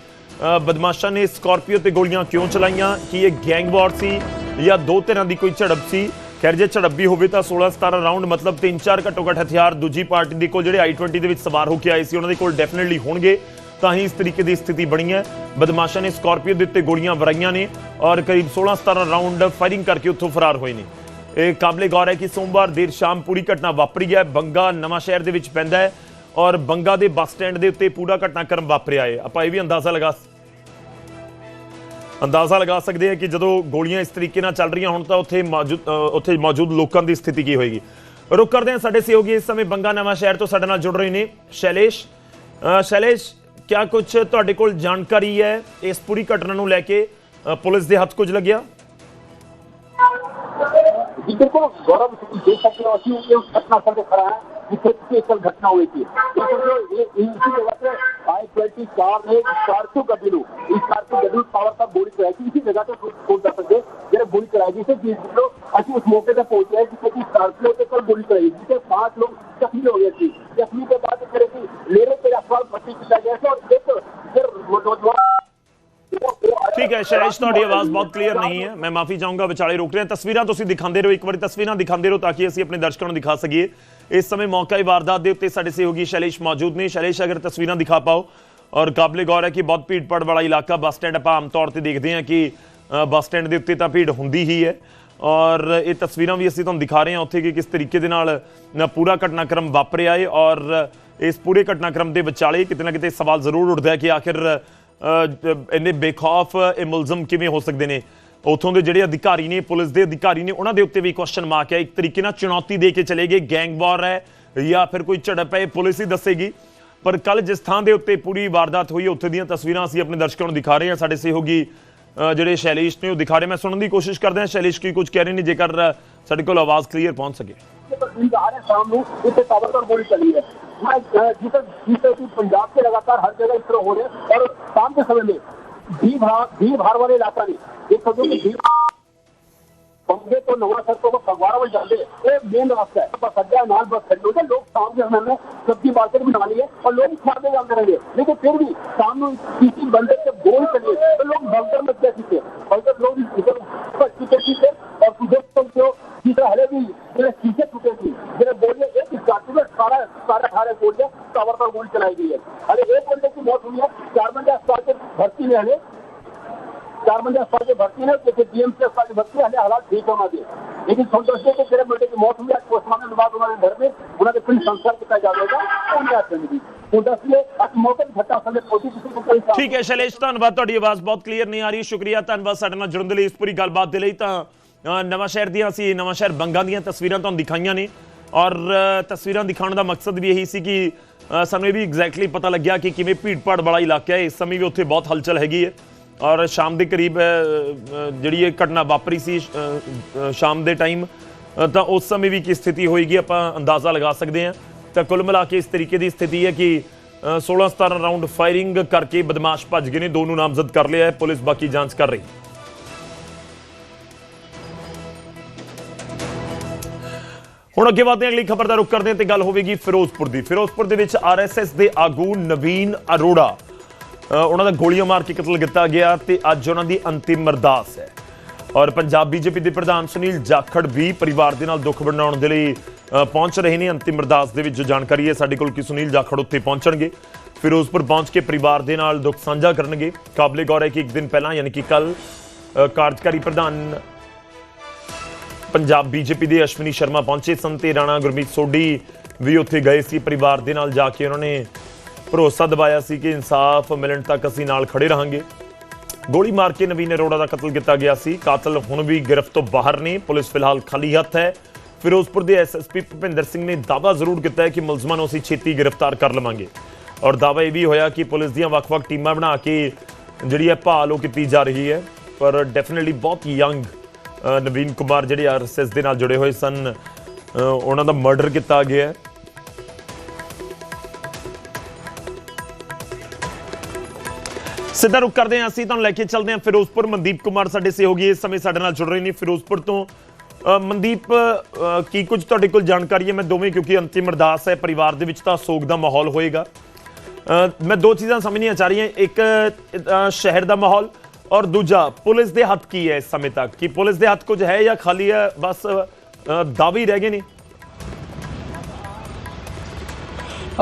ਬਦਮਾਸ਼ਾਂ ਨੇ ਸਕਾਰਪੀਓ ਤੇ ਗੋਲੀਆਂ ਕਿਉਂ ਚਲਾਈਆਂ? ਕੀ ਇਹ ਗੈਂਗ ਵਾਰ ਸੀ ਜਾਂ ਦੋ ਤਰ੍ਹਾਂ ਦੀ ਕੋਈ ਝੜਪ ਸੀ? ਖੈਰ, ਜੇ ਝੜਪ ਵੀ ਹੋਵੇ ਤਾਂ 16 17 ਰਾਉਂਡ, ਮਤਲਬ 3-4 ਘੱਟੋ ਘੱਟ ਹਥਿਆਰ, ਦੂਜੀ ਪਾਰਟੀ ਦੇ ਕੋਲ ਜਿਹੜੇ i20 ਦੇ ਵਿੱਚ ਸਵਾਰ ਹੋ ਕੇ ਆਏ ਸੀ, ਉਹਨਾਂ ਦੇ ਕੋਲ ਡੈਫੀਨਿਟਲੀ ਹੋਣਗੇ, ਤਾਂ ਹੀ ਇਸ ਤਰੀਕੇ ਦੀ ਸਥਿਤੀ ਬਣੀ ਹੈ। ਬਦਮਾਸ਼ਾਂ ਨੇ ਸਕਾਰਪੀਓ ਦੇ ਉੱਤੇ ਗੋਲੀਆਂ ਵਰਾਈਆਂ ਨੇ ਔਰ ਕਰੀਬ 16-17 ਰਾਉਂਡ ਫਾਇਰਿੰਗ ਕਰਕੇ ਉੱਥੋਂ ਫਰਾਰ ਹੋਏ ਨੇ। ਇਹ ਕਾਬਲੇ ਗੌਰ ਹੈ ਕਿ ਸੋਮਵਾਰ ਦੇਰ ਸ਼ਾਮ ਪੂਰੀ ਘਟਨਾ ਵਾਪਰੀ ਹੈ, ਬੰਗਾ ਨਵਾਂ ਸ਼ਹਿਰ ਦੇ ਵਿੱਚ ਪੈਂਦਾ ਹੈ। ਔਰ ਬੰਗਾ ਦੇ ਬੱਸ ਸਟੈਂਡ ਦੇ ਉੱਤੇ ਪੂਰਾ ਘਟਨਾਕ੍ਰਮ ਵਾਪਰਿਆ ਹੈ ਆਪਾਂ ਇਹ ਵੀ ਅੰਦਾਜ਼ਾ ਲਗਾ ਅੰਦਾਜ਼ਾ ਲਗਾ ਸਕਦੇ ਹਾਂ ਕਿ ਜਦੋਂ ਗੋਲੀਆਂ ਇਸ ਤਰੀਕੇ ਨਾਲ ਚੱਲ ਰਹੀਆਂ ਹੁਣ ਤਾਂ ਉੱਥੇ ਮੌਜੂਦ ਉੱਥੇ ਮੌਜੂਦ ਲੋਕਾਂ ਦੀ ਸਥਿਤੀ ਕੀ ਹੋਏਗੀ। ਰੁਕ ਕਰਦੇ ਹਾਂ ਸਾਡੇ ਸਹਿਯੋਗੀ ਇਸ ਸਮੇਂ ਬੰਗਾ ਨਵਾਂ ਸ਼ਹਿਰ ਤੋਂ ਸਾਡੇ ਨਾਲ ਜੁੜ ਰਹੇ ਨੇ। ਸ਼ੈਲੇਸ਼ ਸ਼ੈਲੇਸ਼, ਕਿਆ ਕੁਝ ਤੁਹਾਡੇ ਕੋਲ ਜਾਣਕਾਰੀ ਹੈ ਇਸ ਪੂਰੀ ਘਟਨਾ ਨੂੰ ਲੈ ਕੇ? ਪੁਲਿਸ ਦੇ ਹੱਥ ਕੁਝ ਲੱਗਿਆ? ਜੀ, ਬਿਲਕੁਲ ਗੌਰਵ ਤੁਸੀਂ ਸਕਦੇ ਹੋ, ਅਸੀਂ ਉਸ ਘਟਨਾ ਸਥਲ ਖੜਾ ਹੈ। है जिससे पिछले कल घटना हुई थी लेकिन जो ये इसी जगह पे आई ट्वेंटी कार ने स्कॉर्पियो गड्डी नु इस स्कॉर्पियो गड्डी पावर तक गोली चलाई थी इसी जगह पे छोड़ जा सकते जरा गोली चलाई गई थी लोग ਅਸੀਂ उस मौके पे पहुंचे हैं जिससे कि स्कॉर्पियो के कल गोली चलाई जिससे पांच लोग जख्मी हो गए थे जख्मी के बाद फिर कि लेने के अस्पताल भर्ती किया गया था और एक फिर वो नौजवान ਠੀਕ ਹੈ ਸ਼ੈਲੇਸ਼ ਤੁਹਾਡੀ ਆਵਾਜ਼ ਬਹੁਤ ਕਲੀਅਰ ਨਹੀਂ ਹੈ ਮੈਂ ਮਾਫੀ ਚਾਹੂੰਗਾ ਵਿਚਾਲੇ ਰੋਕ ਰਿਹਾ ਤਸਵੀਰਾਂ ਤੁਸੀਂ ਦਿਖਾਉਂਦੇ ਰਹੋ ਇੱਕ ਵਾਰੀ ਤਸਵੀਰਾਂ ਦਿਖਾਉਂਦੇ ਰਹੋ ਤਾਂ ਕਿ ਅਸੀਂ ਆਪਣੇ ਦਰਸ਼ਕਾਂ ਨੂੰ ਦਿਖਾ ਸਕੀਏ ਇਸ ਸਮੇਂ ਮੌਕਾ ਹੀ ਵਾਰਦਾਤ ਦੇ ਉੱਤੇ ਸਾਡੇ ਸਹਿਯੋਗੀ ਸ਼ੈਲੇਸ਼ ਮੌਜੂਦ ਨੇ। ਸ਼ੈਲੇਸ਼, ਅਗਰ ਤਸਵੀਰਾਂ ਦਿਖਾ ਪਾਓ। ਔਰ ਕਾਬਲੇ ਗੌਰ ਹੈ ਕਿ ਬਹੁਤ ਭੀੜ ਭਾੜ ਵਾਲਾ ਇਲਾਕਾ ਬੱਸ ਸਟੈਂਡ ਆਪਾਂ ਆਮ ਤੌਰ ਤੇ ਦੇਖਦੇ ਹਾਂ ਕਿ ਬੱਸ ਸਟੈਂਡ ਦੇ ਉੱਤੇ ਤਾਂ ਭੀੜ ਹੁੰਦੀ ਹੀ ਹੈ। ਔਰ ਇਹ ਤਸਵੀਰਾਂ ਵੀ ਅਸੀਂ ਤੁਹਾਨੂੰ ਦਿਖਾ ਰਹੇ ਹਾਂ ਉੱਥੇ ਕਿ ਕਿਸ ਤਰੀਕੇ ਦੇ ਨਾਲ ਪੂਰਾ ਘਟਨਾਕ੍ਰਮ ਵਾਪਰਿਆ ਹੈ। ਔਰ ਇਸ ਪੂਰੇ ਘਟਨਾਕ੍ਰਮ ਦੇ ਵਿਚਾਲੇ ਕਿਤੇ ਨਾ ਕਿਤੇ ਸਵਾਲ ਜ਼ਰੂਰ ਉੱਠਦਾ ਹੈ ਕਿ ਆਖਿਰ ਇੰਨੇ ਬੇਖੌਫ, ਇਹ ਮੁਲਜ਼ਮ ਕਿਵੇਂ ਹੋ ਸਕਦੇ ਨੇ? ਉਥੋਂ ਦੇ ਜਿਹੜੇ ਅਧਿਕਾਰੀ ਨੇ ਪੁਲਿਸ ਦੇ ਅਧਿਕਾਰੀ ਨੇ ਉਹਨਾਂ ਦੇ ਉੱਤੇ ਵੀ ਕੁਐਸਚਨ ਮਾਰਕ ਹੈ ਇੱਕ ਤਰੀਕੇ ਨਾਲ ਚੁਣੌਤੀ ਦੇ ਕੇ ਚਲੇ ਗਏ ਗੈਂਗ ਵਾਰ ਹੈ ਜਾਂ ਫਿਰ ਕੋਈ ਝੜਪ ਹੈ ਇਹ ਪੁਲਿਸ ਹੀ ਦੱਸੇਗੀ ਪਰ ਕੱਲ ਜਿਸ ਥਾਂ ਦੇ ਉੱਤੇ ਪੂਰੀ ਵਾਰਦਾਤ ਹੋਈ ਹੈ ਉੱਥੇ ਦੀਆਂ ਤਸਵੀਰਾਂ ਅਸੀਂ ਆਪਣੇ ਦਰਸ਼ਕਾਂ ਨੂੰ ਦਿਖਾ ਰਹੇ ਹਾਂ ਸਾਡੇ ਸਹਿਯੋਗੀ ਅ, ਜਿਹੜੇ ਸ਼ੈਲੇਸ਼ ਨੇ ਉਹ ਦਿਖਾ ਰਹੇ ਮੈਂ ਸੁਣਨ ਦੀ ਕੋਸ਼ਿਸ਼ ਕਰਦੇ ਹਾਂ ਸ਼ੈਲੇਸ਼ ਕੀ ਕੁਝ ਕਹਿ ਰਹੇ ਨੇ ਜੇਕਰ ਅ, ਸਾਡੇ ਕੋਲ ਆਵਾਜ਼ ਕਲੀਅਰ ਪਹੁੰਚ ਸਕੇ तस्वीर आ रहे हैं शाम ਨੂੰ ਇੱਥੇ ਤਾਬੜਤੋੜ ਗੋਲੀ ਚੱਲੀ ਹੈ ਮੈਂ ਅਹ, ਜਿਸ ਜਿਸ ਕਿ ਪੰਜਾਬ के लगातार हर जगह इस तरह हो रहे हैं और शाम के समय में भीड़ भाड़ भीड़ भाड़ वाले इलाका नहीं देख सकते हो कि भीड़ बम्बे तो नवा सड़कों को फगवाड़ा में जाते ये मेन रास्ता है बस अड्डा नाल बस खड़े होते लोग शाम के समय में सब्जी मार्केट में डाली है और लोग खाते जाते रहेंगे लेकिन फिर भी शाम में किसी बंदे से गोल चलिए तो लोग भगदड़ में क्या सीखे में हले चार बंदे अस्पताल के भर्ती है जैसे डीएमसी अस्पताल की भर्ती है हले हालात ठीक होना दे लेकिन संतोष के तेरे बेटे की मौत हुई आज पोस्टमार्टम के बाद उन्होंने घर में उन्होंने फिर संस्कार किया जाएगा उन्हें आज करनी थी तो दसवीं आज मौके पर घटना स्थल पहुंची किसी को कोई ਠੀਕ ਹੈ ਸ਼ੈਲੇਸ਼ ਧੰਨਵਾਦ ਤੁਹਾਡੀ ਆਵਾਜ਼ ਬਹੁਤ ਕਲੀਅਰ ਨਹੀਂ ਆ ਰਹੀ ਸ਼ੁਕਰੀਆ ਧੰਨਵਾਦ ਸਾਡੇ ਨਾਲ ਜੁੜਨ ਦੇ ਲਈ ਇਸ ਪੂਰੀ ਗੱਲਬਾਤ ਦੇ ਲਈ ਤਾਂ ਅ, ਨਵਾਂ ਸ਼ਹਿਰ ਦੀਆਂ ਅਸੀਂ ਨਵਾਂ ਸ਼ਹਿਰ ਬੰਗਾ ਦੀਆਂ ਤਸਵੀਰਾਂ ਤੁਹਾਨੂੰ ਦਿਖਾਈਆਂ ਨੇ ਔਰ ਅ, ਤਸਵੀਰਾਂ ਦਿਖਾਉਣ ਦਾ ਮਕਸਦ ਵੀ ਇਹੀ ਸੀ ਕਿ ਅ, ਸਾਨੂੰ ਇਹ ਵੀ ਐਗਜ਼ੈਕਟਲੀ ਪਤਾ ਲੱਗਿਆ ਕਿ ਕਿਵੇਂ ਭੀੜਪਾੜ ਵਾਲਾ ਇਲਾਕਾ ਹੈ। ਇਸ ਸਮੇਂ ਵੀ ਉੱਥੇ ਬਹੁਤ ਹਲਚਲ ਹੈਗੀ ਹੈ। ਔਰ ਸ਼ਾਮ ਦੇ ਕਰੀਬ ਜਿਹੜੀ ਇਹ ਘਟਨਾ ਵਾਪਰੀ ਸੀ ਸ਼ਾਮ ਦੇ ਟਾਈਮ ਤਾਂ ਉਸ ਸਮੇਂ ਵੀ ਕੀ ਸਥਿਤੀ ਹੋਏਗੀ ਆਪਾਂ ਅੰਦਾਜ਼ਾ ਲਗਾ ਸਕਦੇ ਹਾਂ। ਤਾਂ ਕੁੱਲ ਮਿਲਾ ਕੇ ਇਸ ਤਰੀਕੇ ਦੀ ਸਥਿਤੀ ਹੈ ਕਿ 16 17 ਰਾਉਂਡ ਫਾਇਰਿੰਗ ਕਰਕੇ ਬਦਮਾਸ਼ ਭੱਜ ਗਏ ਨੇ। ਦੋ ਨੂੰ ਨਾਮਜ਼ਦ ਕਰ ਲਿਆ ਹੈ। ਪੁਲਿਸ ਬਾਕੀ ਜਾਂਚ ਕਰ ਰਹੀ ਹੈ। ਹੁਣ ਅੱਗੇ ਵਧਦੇ ਹਾਂ, ਅਗਲੀ ਖਬਰ ਦਾ ਰੁਖ ਕਰਦੇ ਹਾਂ ਤੇ ਗੱਲ ਹੋਵੇਗੀ ਫਿਰੋਜ਼ਪੁਰ ਦੀ। ਫਿਰੋਜ਼ਪੁਰ ਦੇ ਵਿੱਚ ਆਰਐਸਐਸ ਦੇ ਆਗੂ ਨਵੀਨ ਅਰੋੜਾ ਉਹਨਾਂ ਦਾ ਗੋਲੀਆਂ ਮਾਰ ਕੇ ਕਤਲ ਕੀਤਾ ਗਿਆ ਤੇ ਅੱਜ ਉਹਨਾਂ ਦੀ ਅੰਤਿਮ ਅਰਦਾਸ ਹੈ। ਔਰ ਪੰਜਾਬ ਬੀਜੇਪੀ ਦੇ ਪ੍ਰਧਾਨ ਸੁਨੀਲ ਜਾਖੜ ਵੀ ਪਰਿਵਾਰ ਦੇ ਨਾਲ ਦੁੱਖ ਵੰਡਾਉਣ ਦੇ ਲਈ ਪਹੁੰਚ ਰਹੇ ਨੇ। ਅੰਤਿਮ ਅਰਦਾਸ ਦੇ ਵਿੱਚ ਜੋ ਜਾਣਕਾਰੀ ਹੈ, ਸਾਡੇ ਕੋਲ ਕਿ ਸੁਨੀਲ ਜਾਖੜ ਉੱਥੇ ਪਹੁੰਚਣਗੇ। ਫਿਰੋਜ਼ਪੁਰ ਪਹੁੰਚ ਕੇ ਪਰਿਵਾਰ ਦੇ ਨਾਲ ਦੁੱਖ ਸਾਂਝਾ ਕਰਨਗੇ। ਕਾਬਲੇ ਗੌਰ ਹੈ ਕਿ ਇੱਕ ਦਿਨ ਪਹਿਲਾਂ, ਯਾਨੀ ਕਿ ਕੱਲ ਕਾਰਜਕਾਰੀ ਪ੍ਰਧਾਨ ਪੰਜਾਬ ਬੀਜੇਪੀ ਦੇ ਅਸ਼ਵਨੀ ਸ਼ਰਮਾ ਪਹੁੰਚੇ ਸਨ ਤੇ ਰਾਣਾ ਗੁਰਮੀਤ ਸੋਢੀ ਵੀ ਉੱਥੇ ਗਏ ਸੀ। ਪਰਿਵਾਰ ਦੇ ਨਾਲ ਜਾ ਕੇ ਉਹਨਾਂ ਨੇ ਭਰੋਸਾ ਦਿਵਾਇਆ ਸੀ ਕਿ ਇਨਸਾਫ ਮਿਲਣ ਤੱਕ ਅਸੀਂ ਨਾਲ ਖੜੇ ਰਹਾਂਗੇ। ਗੋਲੀ ਮਾਰ ਕੇ ਨਵੀਨ ਅਰੋੜਾ ਦਾ ਕਤਲ ਕੀਤਾ ਗਿਆ ਸੀ। ਕਾਤਲ ਹੁਣ ਵੀ ਗ੍ਰਿਫਤ ਤੋਂ ਬਾਹਰ ਨੇ। ਪੁਲਿਸ ਫਿਲਹਾਲ ਖਾਲੀ ਹੱਥ ਹੈ। ਫਿਰੋਜ਼ਪੁਰ ਦੇ ਐਸਐਸਪੀ ਭੁਪਿੰਦਰ ਸਿੰਘ ਨੇ ਦਾਅਵਾ ਜ਼ਰੂਰ ਕੀਤਾ ਹੈ ਕਿ ਮੁਲਜ਼ਮਾਂ ਨੂੰ ਅਸੀਂ ਛੇਤੀ ਗ੍ਰਿਫਤਾਰ ਕਰ ਲਵਾਂਗੇ। ਔਰ ਦਾਅਵਾ ਇਹ ਵੀ ਹੋਇਆ ਕਿ ਪੁਲਿਸ ਦੀਆਂ ਵੱਖ-ਵੱਖ ਟੀਮਾਂ ਬਣਾ ਕੇ ਜਿਹੜੀ ਹੈ ਭਾਲ ਉਹ ਕੀਤੀ ਜਾ ਰਹੀ ਹੈ। ਪਰ ਡੈਫੀਨਿਟਲੀ ਬਹੁਤ ਯੰਗ ਨਵੀਨ ਕੁਮਾਰ ਜਿਹੜੇ ਆਰਐਸਐਸ ਦੇ ਨਾਲ ਜੁੜੇ ਹੋਏ ਸਨ ਉਹਨਾਂ ਦਾ ਮਰਡਰ ਕੀਤਾ ਗਿਆ ਹੈ। ਸਿੱਧਾ ਰੁਕ ਕਰਦੇ ਹਾਂ, ਅਸੀਂ ਤੁਹਾਨੂੰ ਲੈ ਕੇ ਚੱਲਦੇ ਹਾਂ ਫਿਰੋਜ਼ਪੁਰ। ਮਨਦੀਪ ਕੁਮਾਰ ਸਾਡੇ ਸਹਿਯੋਗੀ ਇਸ ਸਮੇਂ ਸਾਡੇ ਨਾਲ ਜੁੜ ਰਹੇ ਨੇ ਫਿਰੋਜ਼ਪੁਰ ਤੋਂ। ਮਨਦੀਪ ਕੀ ਕੁਝ ਤੁਹਾਡੇ ਕੋਲ ਜਾਣਕਾਰੀ ਹੈ? ਮੈਂ ਦੋਵੇਂ, ਕਿਉਂਕਿ ਅੰਤਿਮ ਅਰਦਾਸ ਹੈ, ਪਰਿਵਾਰ ਦੇ ਵਿੱਚ ਤਾਂ ਸੋਗ ਦਾ ਮਾਹੌਲ ਹੋਏਗਾ। ਮੈਂ ਦੋ ਚੀਜ਼ਾਂ ਸਮਝਣੀਆਂ ਚਾਹ ਰਹੀ ਹਾਂ ਇੱਕ ਸ਼ਹਿਰ ਦਾ ਮਾਹੌਲ ਔਰ ਦੂਜਾ ਪੁਲਿਸ ਦੇ ਹੱਥ ਕੀ ਹੈ ਇਸ ਸਮੇਂ ਤੱਕ ਕੀ ਪੁਲਿਸ ਦੇ ਹੱਥ ਕੁਝ ਹੈ ਜਾਂ ਖਾਲੀ ਹੈ ਬਸ ਅ, ਦਾਅਵੇ ਹੀ ਰਹਿ ਗਏ ਨੇ